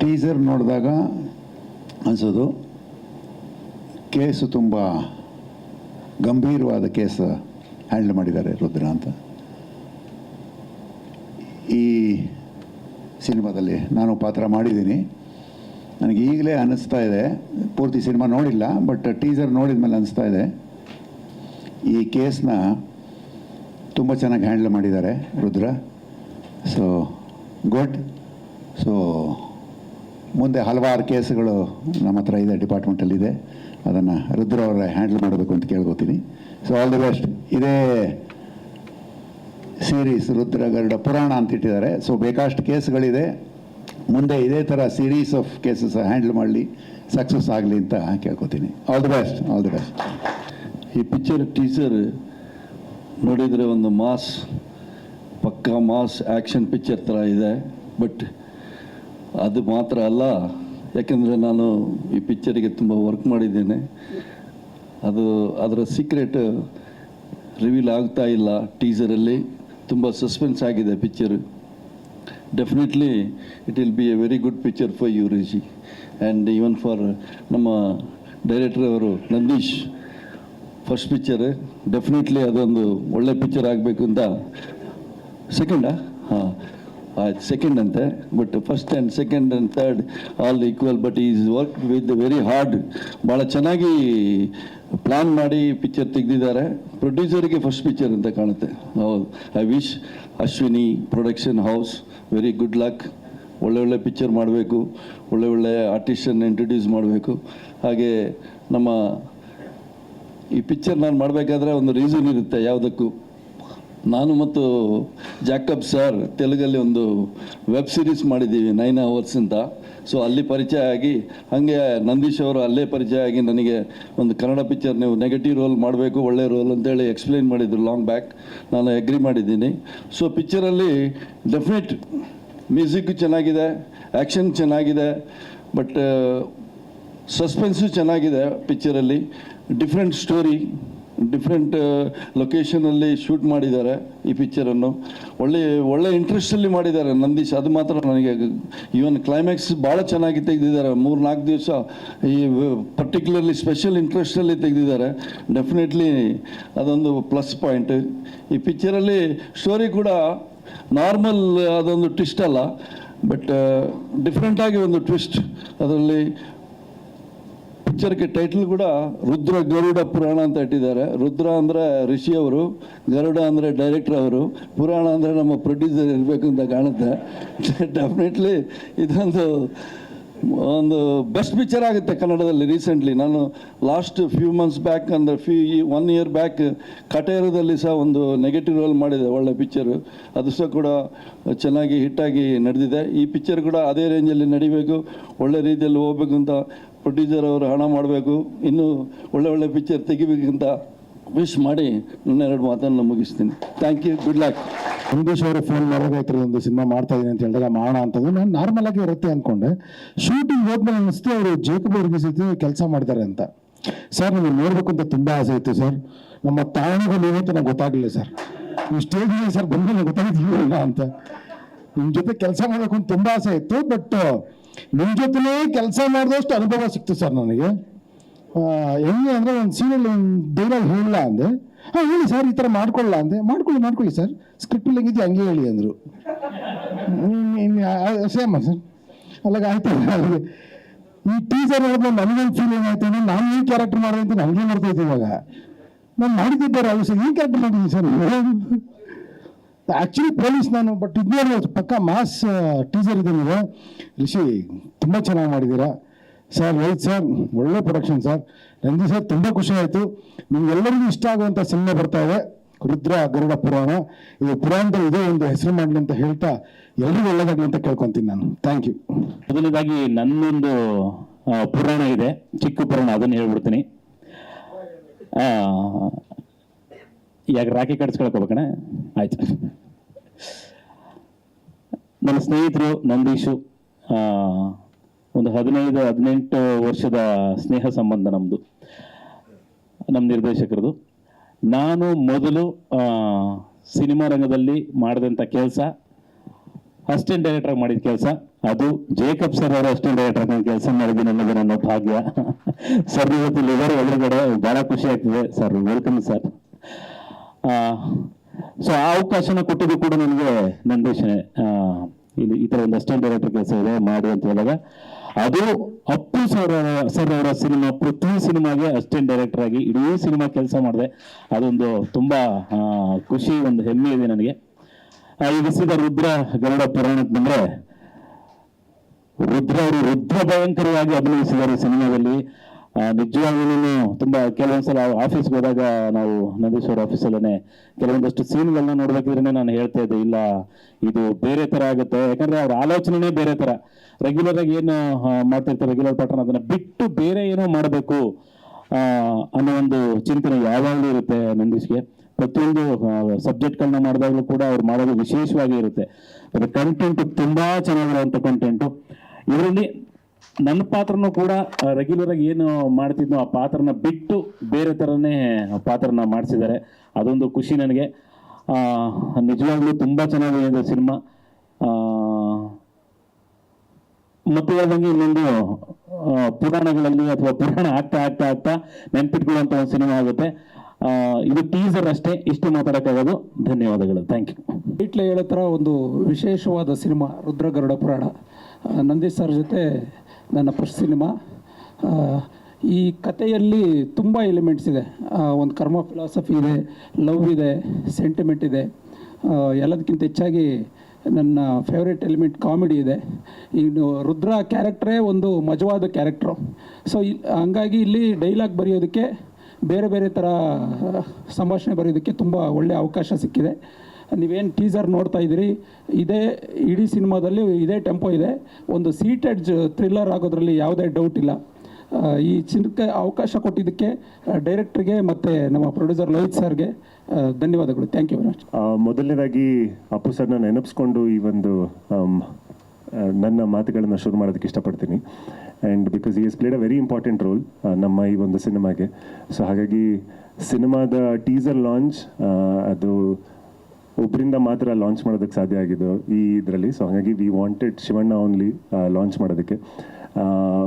Teaser ನೋಡಿದಾಗ ಅನಿಸೋದು. Case ತುಂಬ ಗಂಭೀರವಾದ ಕೇಸ್ ಹ್ಯಾಂಡಲ್ ಮಾಡಿದ್ದಾರೆ ರುದ್ರ ಅಂತ. ಈ ಸಿನಿಮಾದಲ್ಲಿ ನಾನು ಪಾತ್ರ ಮಾಡಿದ್ದೀನಿ. ನನಗೆ ಈಗಲೇ ಅನ್ನಿಸ್ತಾ ಇದೆ. ಪೂರ್ತಿ ಸಿನಿಮಾ ನೋಡಿಲ್ಲ, ಬಟ್ ಟೀಸರ್ ನೋಡಿದ ಮೇಲೆ ಅನ್ನಿಸ್ತಾ ಇದೆ. ಈ ಕೇಸ್ನ ತುಂಬ ಚೆನ್ನಾಗಿ ಹ್ಯಾಂಡಲ್ ಮಾಡಿದ್ದಾರೆ ರುದ್ರ. ಸೊ ಗುಡ್ ಸೊ ಮುಂದೆ ಹಲವಾರು ಕೇಸುಗಳು ನಮ್ಮ ಹತ್ರ ಇದೆ ಡಿಪಾರ್ಟ್ಮೆಂಟಲ್ಲಿದೆ ಅದನ್ನು ರುದ್ರ ಅವರೇ ಹ್ಯಾಂಡಲ್ ಮಾಡಬೇಕು ಅಂತ ಕೇಳ್ಕೊತೀನಿ. ಸೊ ಆಲ್ ದಿ ಬೆಸ್ಟ್ ಇದೇ ಸೀರೀಸ್ ರುದ್ರ ಗರುಡ ಪುರಾಣ ಅಂತ ಇಟ್ಟಿದ್ದಾರೆ. ಸೊ ಬೇಕಾಷ್ಟು ಕೇಸ್ಗಳಿದೆ. ಮುಂದೆ ಇದೇ ಥರ ಸೀರೀಸ್ ಆಫ್ ಕೇಸಸ್ ಹ್ಯಾಂಡಲ್ ಮಾಡಲಿ ಸಕ್ಸಸ್ ಆಗಲಿ ಅಂತ ಕೇಳ್ಕೊತೀನಿ. All the best all the best ಈ ಪಿಕ್ಚರ್ ಟೀಸರ್ ನೋಡಿದರೆ ಒಂದು ಮಾಸ್, ಪಕ್ಕಾ ಮಾಸ್ ಆ್ಯಕ್ಷನ್ ಪಿಕ್ಚರ್ ಥರ ಇದೆ. ಬಟ್ ಅದು ಮಾತ್ರ ಅಲ್ಲ, ಯಾಕೆಂದರೆ ನಾನು ಈ ಪಿಕ್ಚರಿಗೆ ತುಂಬ ವರ್ಕ್ ಮಾಡಿದ್ದೇನೆ. ಅದು ಅದರ ಸೀಕ್ರೆಟ್ ರಿವೀಲ್ ಆಗ್ತಾ ಇಲ್ಲ ಟೀಸರಲ್ಲಿ ತುಂಬ ಸಸ್ಪೆನ್ಸ್ ಆಗಿದೆ picture definitely it will be a very good picture for you Riji and even for ನಮ್ಮ ಡೈರೆಕ್ಟರ್ ಅವರು ನಂದೀಶ್ ಫಸ್ಟ್ ಪಿಕ್ಚರ್ ಡೆಫಿನೆಟ್ಲಿ ಅದೊಂದು ಒಳ್ಳೆ ಪಿಕ್ಚರ್ ಆಗಬೇಕು ಅಂತ. ಸೆಕೆಂಡಾ ಹಾಂ. ಸೆಕೆಂಡ್ ಅಂತೆ but first and second and third all equal but is work with very hard ಭಾಳ ಚೆನ್ನಾಗಿ ಪ್ಲ್ಯಾನ್ ಮಾಡಿ ಪಿಕ್ಚರ್ ತೆಗೆದಿದ್ದಾರೆ. ಪ್ರೊಡ್ಯೂಸರಿಗೆ ಫಸ್ಟ್ ಪಿಕ್ಚರ್ ಅಂತ ಕಾಣುತ್ತೆ. ಹೌದು. I wish Ashwini production house very good luck ಒಳ್ಳೆ ಒಳ್ಳೆ ಪಿಕ್ಚರ್ ಮಾಡಬೇಕು. ಒಳ್ಳೆ ಒಳ್ಳೆ ಆರ್ಟಿಸ್ಟನ್ನು ಇಂಟ್ರೊಡ್ಯೂಸ್ ಮಾಡಬೇಕು. ಹಾಗೆ ನಮ್ಮ ಈ ಪಿಕ್ಚರ್ ನಾನು ಮಾಡಬೇಕಾದ್ರೆ ಒಂದು ರೀಸನ್ ಇರುತ್ತೆ ಯಾವುದಕ್ಕೂ. ನಾನು ಮತ್ತು ಜಾಕಬ್ ಸರ್ ತೆಲುಗಲ್ಲಿ ಒಂದು ವೆಬ್ ಸಿರೀಸ್ ಮಾಡಿದ್ದೀವಿ ನೈನ್ ಅವರ್ಸ್ ಅಂತ ಸೊ ಅಲ್ಲಿ ಪರಿಚಯ ಆಗಿ, ಹಾಗೆ ನಂದೀಶ್ ಅವರು ಅಲ್ಲೇ ಪರಿಚಯ ಆಗಿ ನನಗೆ ಒಂದು ಕನ್ನಡ ಪಿಕ್ಚರ್ ನೀವು ನೆಗೆಟಿವ್ ರೋಲ್ ಮಾಡಬೇಕು, ಒಳ್ಳೆ ರೋಲ್ ಅಂತೇಳಿ ಎಕ್ಸ್ಪ್ಲೈನ್ ಮಾಡಿದ್ರು ಲಾಂಗ್ ಬ್ಯಾಕ್ ನಾನು ಎಗ್ರಿ ಮಾಡಿದ್ದೀನಿ. ಸೊ ಪಿಕ್ಚರಲ್ಲಿ ಡೆಫಿನೆಟ್ ಮ್ಯೂಸಿಕ್ ಚೆನ್ನಾಗಿದೆ ಆ್ಯಕ್ಷನ್ ಚೆನ್ನಾಗಿದೆ ಬಟ್ ಸಸ್ಪೆನ್ಸು ಚೆನ್ನಾಗಿದೆ ಪಿಕ್ಚರಲ್ಲಿ ಡಿಫ್ರೆಂಟ್ ಸ್ಟೋರಿ ಡಿಫ್ರೆಂಟ್ ಲೊಕೇಶನಲ್ಲಿ ಶೂಟ್ ಮಾಡಿದ್ದಾರೆ ಈ ಪಿಕ್ಚರನ್ನು ಒಳ್ಳೆ ಒಳ್ಳೆ ಇಂಟ್ರೆಸ್ಟಲ್ಲಿ ಮಾಡಿದ್ದಾರೆ ನಂದೀಶ್. ಅದು ಮಾತ್ರ ನನಗೆ ಈವನ್ ಕ್ಲೈಮ್ಯಾಕ್ಸ್ ಭಾಳ ಚೆನ್ನಾಗಿ ತೆಗೆದಿದ್ದಾರೆ. ಮೂರು ನಾಲ್ಕು ದಿವಸ ಈ ಪರ್ಟಿಕ್ಯುಲರ್ಲಿ ಸ್ಪೆಷಲ್ ಇಂಟ್ರೆಸ್ಟಲ್ಲಿ ತೆಗೆದಿದ್ದಾರೆ. ಡೆಫಿನೆಟ್ಲಿ ಅದೊಂದು ಪ್ಲಸ್ ಪಾಯಿಂಟ್ ಈ ಪಿಕ್ಚರಲ್ಲಿ ಸ್ಟೋರಿ ಕೂಡ ನಾರ್ಮಲ್ ಅದೊಂದು ಟ್ವಿಸ್ಟ್ ಅಲ್ಲ ಬಟ್ ಡಿಫ್ರೆಂಟಾಗಿ ಒಂದು ಟ್ವಿಸ್ಟ್ ಅದರಲ್ಲಿ ಪಿಕ್ಚರ್ಗೆ ಟೈಟಲ್ ಕೂಡ ರುದ್ರ ಗರುಡ ಪುರಾಣ ಅಂತ ಇಟ್ಟಿದ್ದಾರೆ. ರುದ್ರ ಅಂದರೆ ಋಷಿ ಅವರು ಗರುಡ ಅಂದರೆ ಡೈರೆಕ್ಟರ್ ಅವರು, ಪುರಾಣ ಅಂದರೆ ನಮ್ಮ ಪ್ರೊಡ್ಯೂಸರ್ ಇರಬೇಕು ಅಂತ ಕಾಣುತ್ತೆ. ಡೆಫಿನೆಟ್ಲಿ ಇದೊಂದು ಒಂದು ಬೆಸ್ಟ್ ಪಿಕ್ಚರ್ ಆಗುತ್ತೆ ಕನ್ನಡದಲ್ಲಿ ರೀಸೆಂಟ್ಲಿ ನಾನು ಲಾಸ್ಟ್ ಫ್ಯೂ ಮಂತ್ಸ್ ಬ್ಯಾಕ್ ಅಂದರೆ ಫ್ಯೂ ಒನ್ ಇಯರ್ ಬ್ಯಾಕ್ ಕಟೇರದಲ್ಲಿ ಸಹ ಒಂದು ನೆಗೆಟಿವ್ ರೋಲ್ ಮಾಡಿದೆ ಒಳ್ಳೆ ಪಿಕ್ಚರು ಅದು ಸಹ ಕೂಡ ಚೆನ್ನಾಗಿ ಹಿಟ್ಟಾಗಿ ನಡೆದಿದೆ. ಈ ಪಿಕ್ಚರ್ ಕೂಡ ಅದೇ ರೇಂಜಲ್ಲಿ ನಡಿಬೇಕು, ಒಳ್ಳೆ ರೀತಿಯಲ್ಲಿ ಹೋಗ್ಬೇಕು ಅಂತ ಪ್ರೊಡ್ಯೂಸರ್ ಅವರು ಹಣ ಮಾಡಬೇಕು, ಇನ್ನೂ ಒಳ್ಳೆ ಒಳ್ಳೆ ಪಿಕ್ಚರ್ ತೆಗಿಬೇಕಂತ ವಿಶ್ ಮಾಡಿ ನನ್ನ ಎರಡು ಮಾತನ್ನು ಮುಗಿಸ್ತೀನಿ. Thank you good luck Ambesh ಅವರು ಫೋನ್ ಮಾಡಬೇಕಾಯ್ತು ಒಂದು ಸಿನಿಮಾ ಮಾಡ್ತಾ ಇದ್ದೀನಿ ಅಂತ ಹೇಳಿದಾಗ ಮಾಡೋಣ ಅಂತಂದ್ರೆ ನಾನು ನಾರ್ಮಲ್ ಆಗಿ ಇರುತ್ತೆ ಅನ್ಕೊಂಡೆ. ಶೂಟಿಂಗ್ ಹೋದ್ಮೇಲೆ ಅನಿಸ್ತು, ಅವರು ಜೇಕಬ್ ಅವ್ರಿಗೆ ಕೆಲಸ ಮಾಡಿದ್ದಾರೆ ಅಂತ. ಸರ್ ನಾನು ನೋಡ್ಬೇಕು ಅಂತ ತುಂಬ ಆಸೆ ಇತ್ತು ಸರ್ ನಮ್ಮ ತಾಣಗಳು ಏನು ಅಂತ ನಂಗೆ ಗೊತ್ತಾಗಲಿಲ್ಲ ಸರ್ ನೀವು ಸ್ಟೇಜ್ ಸರ್ ಬಂದು ಗೊತ್ತಾಗಿಲ್ಲ ಅಂತ. ನಿಮ್ಮ ಜೊತೆ ಕೆಲಸ ಮಾಡಬೇಕು ಅಂತ ತುಂಬ ಆಸೆ ಇತ್ತು ಬಟ್ ನಿಮ್ಮ ಜೊತೆನೇ ಕೆಲಸ ಮಾಡಿದಷ್ಟು ಅನುಭವ ಸಿಕ್ತು ಸರ್ ನನಗೆ. ಹೆಂಗೆ ಅಂದರೆ ಒಂದು ಸೀರಿಯಲ್ ಒಂದು ಡೈಲಾಗ್ ಹೇಳಲ್ಲ ಅಂದೆ. ಹಾಂ, ಹೇಳಿ ಸರ್ ಈ ಥರ ಮಾಡ್ಕೊಳ್ಳಲ್ಲ ಅಂದೆ. ಮಾಡ್ಕೊಳ್ಳಿ ಮಾಡ್ಕೊಳ್ಳಿ ಸರ್ ಸ್ಕ್ರಿಪ್ಟಲ್ಲಿ ಹೆಂಗಿದ್ಯೋ ಹಂಗೆ ಹೇಳಿ ಅಂದರು. ಸೇಮ ಸರ್ ಅಲ್ಲಾಗ ಆಯ್ತು. ಈ ಟೀಸರ್ ಹೇಳಿದ್ರೆ ನನಗೇನು ಫೀಲ್ ಏನಾಯ್ತು ಅಂದ್ರೆ ನಾನು ಈ ಕ್ಯಾರೆಕ್ಟರ್ ಮಾಡಿದೆ ಅಂತ ನನಗೆ ಇದ್ದೀವಿ ಇವಾಗ. ನಾನು ಮಾಡಿದ್ದಿದ್ದಾರೆ ಅವ್ರು ಸರ್ ಈ ಕ್ಯಾರೆಕ್ಟರ್ ಮಾಡಿದ್ದೀನಿ ಸರ್ ಆ್ಯಕ್ಚುಲಿ ಪೊಲೀಸ್ ನಾನು ಬಟ್ ಇದನ್ನೇ ಪಕ್ಕ ಮಾಸ್ ಟೀಸರ್ ಇದೆ ನೀವು ರಿಷಿ, ತುಂಬ ಚೆನ್ನಾಗಿ ಮಾಡಿದ್ದೀರಾ? ಸರ್ ರೈಟ್ ಸರ್ ಒಳ್ಳೆ ಪ್ರೊಡಕ್ಷನ್ ಸರ್ ನನಗೆ ಸರ್ ತುಂಬ ಖುಷಿ ಆಯಿತು. ನಿಮ್ಗೆಲ್ಲರಿಗೂ ಇಷ್ಟ ಆಗುವಂಥ ಸಿನಿಮಾ ಬರ್ತಾ ಇದೆ. ರುದ್ರ ಗರುಡ ಪುರಾಣ. ಇದು ಪುರಾಣದಲ್ಲಿ ಇದೇ ಒಂದು ಹೆಸರು ಮಾಡಲಿ ಅಂತ ಹೇಳ್ತಾ ಎಲ್ರಿಗೂ ಒಳ್ಳೆದಾಗಲಿ ಅಂತ ಕೇಳ್ಕೊತೀನಿ ನಾನು. ಥ್ಯಾಂಕ್ ಯು ಮೊದಲನೇದಾಗಿ ನನ್ನೊಂದು ಪುರಾಣ ಇದೆ. ಚಿಕ್ಕ ಪುರಾಣ, ಅದನ್ನು ಹೇಳ್ಬಿಡ್ತೀನಿ. ಯಾಕೆ ರಾಖಿ ಕಟ್ಸ್ಕೊಳಕೋಬೇಕಣ ಆಯ್ತು. ನನ್ನ ಸ್ನೇಹಿತರು, ನಂದೀಶು ಒಂದು ಹದಿನೈದು, ಹದಿನೆಂಟು ವರ್ಷದ ಸ್ನೇಹ ಸಂಬಂಧ ನಮ್ಮದು ನಮ್ಮ ನಿರ್ದೇಶಕರದು. ನಾನು ಮೊದಲು ಸಿನಿಮಾ ರಂಗದಲ್ಲಿ ಮಾಡಿದಂಥ ಕೆಲಸ ಅಸಿಸ್ಟೆಂಟ್ ಡೈರೆಕ್ಟರ್ ಮಾಡಿದ ಕೆಲಸ. ಅದು ಜೇಕಬ್ ಸರ್ ಅವರು ಅಸಿಸ್ಟೆಂಟ್ ಡೈರೆಕ್ಟರ್ ಕೆಲಸ. ಮಾಡಿದ್ದೀನಿ ಅನ್ನೋದು ನನ್ನ ಭಾಗ್ಯ. ಸರ್ ಇವತ್ತು ಲಿವರ್ ಒಳಗಡೆ ಬಹಳ ಖುಷಿ ಆಗ್ತಿದೆ. Sir, welcome sir. ಸೊ, ಆ ಅವಕಾಶನ ಕೊಟ್ಟಿದ್ದು ಕೂಡ ನನಗೆ, ನಂದೇಶನೇ. ಇಲ್ಲಿ ಈ ಥರ ಒಂದು ಅಸಿಸ್ಟೆಂಟ್ ಡೈರೆಕ್ಟರ್ ಕೆಲಸ ಇದೆ, ಮಾಡಿ ಅಂತ ಹೇಳಿದಾಗ. ಅದು ಅಪ್ಪು ಸರ್ ಸರ್ ಅವರ ಸಿನಿಮಾ, ಪೃಥ್ವಿ ಸಿನಿಮಾಗೆ ಅಸಿಸ್ಟೆಂಟ್ ಡೈರೆಕ್ಟರ್ ಆಗಿ ಇಡೀ ಸಿನಿಮಾ ಕೆಲಸ ಮಾಡಿದೆ. ಅದೊಂದು ತುಂಬಾ ಖುಷಿ, ಒಂದು ಹೆಮ್ಮೆ ಇದೆ ನನಗೆ. ಈಗ ಸೀದಾ ರುದ್ರ ಗರುಡ ಪುರಾಣಕ್ಕೆ ಬಂದ್ರೆ, ರುದ್ರ ಅವರು ರುದ್ರ ಭಯಂಕರವಾಗಿ ಅಭಿನಯಿಸಿದ್ದಾರೆ ಸಿನಿಮಾದಲ್ಲಿ. ನಿಜವಾಗ್ಲೂ ತುಂಬಾ ಕೆಲವೊಂದ್ಸಲ ಆಫೀಸ್ಗೆ ಹೋದಾಗ ನಾವು ನಂದೀಶ್ವರ ಆಫೀಸಲ್ಲೇ ಕೆಲವೊಂದಷ್ಟು ಸೀನ್ಗಳನ್ನ ನೋಡ್ಬೇಕಿದ್ರೆ ನಾನು ಹೇಳ್ತಾ ಇದ್ದೆ, ಇಲ್ಲ ಇದು ಬೇರೆ ತರ ಆಗುತ್ತೆ. ಯಾಕಂದ್ರೆ ಅವ್ರ ಆಲೋಚನೆನೇ ಬೇರೆ ತರ. ರೆಗ್ಯುಲರ್ ಆಗಿ ಏನು ಮಾಡ್ತಿರ್ತಾರೆ ರೆಗ್ಯುಲರ್ ಪ್ಯಾಟರ್ನ್ ಅದನ್ನ ಬಿಟ್ಟು ಬೇರೆ ಏನೋ ಮಾಡಬೇಕು ಅನ್ನೋ ಒಂದು ಚಿಂತನೆ ಯಾವಾಗಲೂ ಇರುತ್ತೆ ನಂದೀಶ್ಗೆ. ಪ್ರತಿಯೊಂದು ಸಬ್ಜೆಕ್ಟ್ಗಳನ್ನ ಮಾಡಿದಾಗಲೂ ಕೂಡ ಅವ್ರು ಮಾಡೋದು ವಿಶೇಷವಾಗಿ ಇರುತ್ತೆ. ಅದು ಕಂಟೆಂಟ್ ತುಂಬಾ ಚೆನ್ನಾಗಿರುವಂಥ ಕಂಟೆಂಟು ಇದರಲ್ಲಿ ನನ್ನ ಪಾತ್ರನೂ ಕೂಡ ರೆಗ್ಯುಲರ್ ಆಗಿ ಏನು ಮಾಡ್ತಿದ್ನೋ ಆ ಪಾತ್ರನ ಬಿಟ್ಟು ಬೇರೆ ಥರನೇ ಪಾತ್ರನ ಮಾಡಿಸಿದ್ದಾರೆ. ಅದೊಂದು ಖುಷಿ ನನಗೆ. ನಿಜವಾಗ್ಲೂ ತುಂಬ ಚೆನ್ನಾಗಿದೆ ಸಿನಿಮಾ. ಮತ್ತು ಹೇಳ್ದಂಗೆ ಇನ್ನೊಂದು ಪುರಾಣಗಳಲ್ಲಿ ಅಥವಾ ಪುರಾಣ ಆಗ್ತಾ ಆಗ್ತಾ ಆಗ್ತಾ ನೆನ್ಪಿಟ್ಕೊಳ್ಳುವಂಥ ಒಂದು ಸಿನಿಮಾ ಆಗುತ್ತೆ. ಇದು ಟೀಸರ್ ಅಷ್ಟೇ, ಇಷ್ಟು ಮಾತಾಡೋಕ್ಕಾಗೋದು. ಧನ್ಯವಾದಗಳು. ಥ್ಯಾಂಕ್ ಯು ಇಟ್ಲೆ ಹೇಳೋ ಥರ ಒಂದು ವಿಶೇಷವಾದ ಸಿನಿಮಾ, ರುದ್ರಗರುಡ ಪುರಾಣ. ನಂದಿ ಸರ್ ಜೊತೆ ನನ್ನ ಫಸ್ಟ್ ಸಿನಿಮಾ ಈ ಕಥೆಯಲ್ಲಿ ತುಂಬ ಎಲಿಮೆಂಟ್ಸ್ ಇದೆ. ಒಂದು ಕರ್ಮ ಫಿಲಾಸಫಿ ಇದೆ ಲವ್ ಇದೆ ಸೆಂಟಿಮೆಂಟ್ ಇದೆ. ಎಲ್ಲದಕ್ಕಿಂತ ಹೆಚ್ಚಾಗಿ ನನ್ನ ಫೇವ್ರೆಟ್ ಎಲಿಮೆಂಟ್ ಕಾಮಿಡಿ ಇದೆ. ಇನ್ನು ರುದ್ರ ಕ್ಯಾರೆಕ್ಟ್ರೇ ಒಂದು ಮಜವಾದ ಕ್ಯಾರೆಕ್ಟ್ರು ಸೊ ಹಂಗಾಗಿ ಇಲ್ಲಿ ಡೈಲಾಗ್ ಬರೆಯೋದಕ್ಕೆ ಬೇರೆ ಬೇರೆ ಥರ ಸಂಭಾಷಣೆ ಬರೆಯೋದಕ್ಕೆ ತುಂಬ ಒಳ್ಳೆಯ ಅವಕಾಶ ಸಿಕ್ಕಿದೆ. ನೀವೇನು ಟೀಸರ್ ನೋಡ್ತಾ ಇದ್ದೀರಿ? ಇದೇ ಇಡೀ ಸಿನಿಮಾದಲ್ಲಿ ಇದೇ ಟೆಂಪೋ ಇದೆ. ಒಂದು ಸೀಟೆಡ್ ಥ್ರಿಲ್ಲರ್ ಆಗೋದ್ರಲ್ಲಿ ಯಾವುದೇ ಡೌಟ್ ಇಲ್ಲ. ಈ ಚಿನ್ನಕ್ಕೆ ಅವಕಾಶ ಕೊಟ್ಟಿದ್ದಕ್ಕೆ ಡೈರೆಕ್ಟ್ರಿಗೆ ಮತ್ತು ನಮ್ಮ ಪ್ರೊಡ್ಯೂಸರ್ ಲೋಹಿತ್ ಸರ್ಗೆ ಧನ್ಯವಾದಗಳು. ಥ್ಯಾಂಕ್ ಯು ವೆರಿ ಮಚ್ ಮೊದಲನೇದಾಗಿ ಅಪ್ಪು ಸರ್ನ ನೆನಪಿಸ್ಕೊಂಡು ಈ ಒಂದು ನನ್ನ ಮಾತುಗಳನ್ನು ಶುರು ಮಾಡೋದಕ್ಕೆ ಇಷ್ಟಪಡ್ತೀನಿ. ಆ್ಯಂಡ್ ಬಿಕಾಸ್ ಈ has played a very important role ನಮ್ಮ ಈ ಒಂದು ಸಿನಿಮಾಗೆ. ಸೊ ಹಾಗಾಗಿ, ಸಿನಿಮಾದ ಟೀಸರ್ ಲಾಂಚ್ ಅದು ಒಬ್ಬರಿಂದ ಮಾತ್ರ ಲಾಂಚ್ ಮಾಡೋದಕ್ಕೆ ಸಾಧ್ಯ ಆಗಿದ್ದು ಈ ಇದರಲ್ಲಿ. ಸೊ ಹಾಗಾಗಿ we wanted Shivanna only launch ಮಾಡೋದಕ್ಕೆ.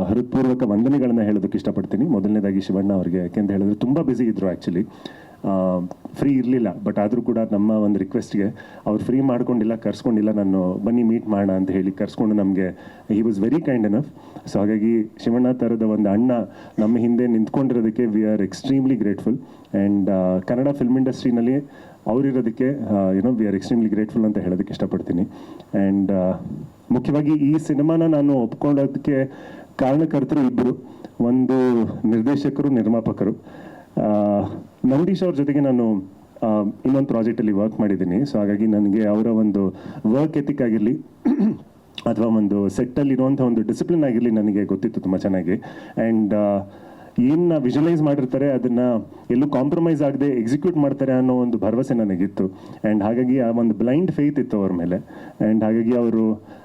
ಹೃತ್ಪೂರ್ವಕ ವಂದನೆಗಳನ್ನ ಹೇಳೋದಕ್ಕೆ ಇಷ್ಟಪಡ್ತೀನಿ. ಮೊದಲನೇದಾಗಿ ಶಿವಣ್ಣ ಅವರಿಗೆ, ಯಾಕೆಂತ ಹೇಳಿದ್ರೆ ತುಂಬ ಬ್ಯುಸಿ ಇದ್ದರು ಆ್ಯಕ್ಚುಲಿ ಫ್ರೀ ಇರಲಿಲ್ಲ ಬಟ್ ಆದರೂ ಕೂಡ ನಮ್ಮ ಒಂದು ರಿಕ್ವೆಸ್ಟ್ಗೆ ಅವ್ರು ಫ್ರೀ ಮಾಡ್ಕೊಂಡಿಲ್ಲ, ಕರ್ಸ್ಕೊಂಡಿಲ್ಲ, ನಾನು ಬನ್ನಿ ಮೀಟ್ ಮಾಡೋಣ ಅಂತ ಹೇಳಿ ಕರ್ಸ್ಕೊಂಡು ನಮಗೆ he was very kind enough so ಹಾಗಾಗಿ ಶಿವಣ್ಣ ಥರದ ಒಂದು ಅಣ್ಣ ನಮ್ಮ ಹಿಂದೆ ನಿಂತ್ಕೊಂಡಿರೋದಕ್ಕೆ we are extremely grateful and Kannada film ಇಂಡಸ್ಟ್ರಿನಲ್ಲಿ ಅವರಿರೋದಕ್ಕೆ you know we are extremely grateful ಅಂತ ಹೇಳೋದಕ್ಕೆ ಇಷ್ಟಪಡ್ತೀನಿ. ಆ್ಯಂಡ್ ಮುಖ್ಯವಾಗಿ ಈ ಸಿನಿಮಾನ ನಾನು ಒಪ್ಕೊಂಡೋದಕ್ಕೆ ಕಾರಣಕರ್ತರು ಇಬ್ಬರು ಒಂದು ನಿರ್ದೇಶಕರು, ನಿರ್ಮಾಪಕರು. ನಂದೀಶ್ ಅವ್ರ ಜೊತೆಗೆ ನಾನು ಇನ್ನೊಂದು ಪ್ರಾಜೆಕ್ಟಲ್ಲಿ ವರ್ಕ್ ಮಾಡಿದ್ದೀನಿ. ಸೊ ಹಾಗಾಗಿ ನನಗೆ ಅವರ ಒಂದು ವರ್ಕ್ ಎಥಿಕ್ ಆಗಿರಲಿ, ಅಥವಾ ಒಂದು ಸೆಟ್ಟಲ್ಲಿರುವಂಥ ಒಂದು ಡಿಸಿಪ್ಲಿನ್ ಆಗಿರಲಿ ನನಗೆ ಗೊತ್ತಿತ್ತು ತುಂಬ ಚೆನ್ನಾಗಿ. ಆ್ಯಂಡ್ ಏನು ವಿಜುವಲೈಸ್ ಮಾಡಿರ್ತಾರೆ, ಅದನ್ನ ಎಲ್ಲೂ ಕಾಂಪ್ರಮೈಸ್ ಆಗದೆ ಎಕ್ಸಿಕ್ಯೂಟ್ ಮಾಡ್ತಾರೆ ಅನ್ನೋ ಒಂದು ಭರವಸೆ ನನಗಿತ್ತು. ಆ್ಯಂಡ್ ಹಾಗಾಗಿ ಆ ಒಂದು ಬ್ಲೈಂಡ್ ಫೇತ್ ಇತ್ತು ಅವ್ರ ಮೇಲೆ. ಆ್ಯಂಡ್ ಹಾಗಾಗಿ ಅವರು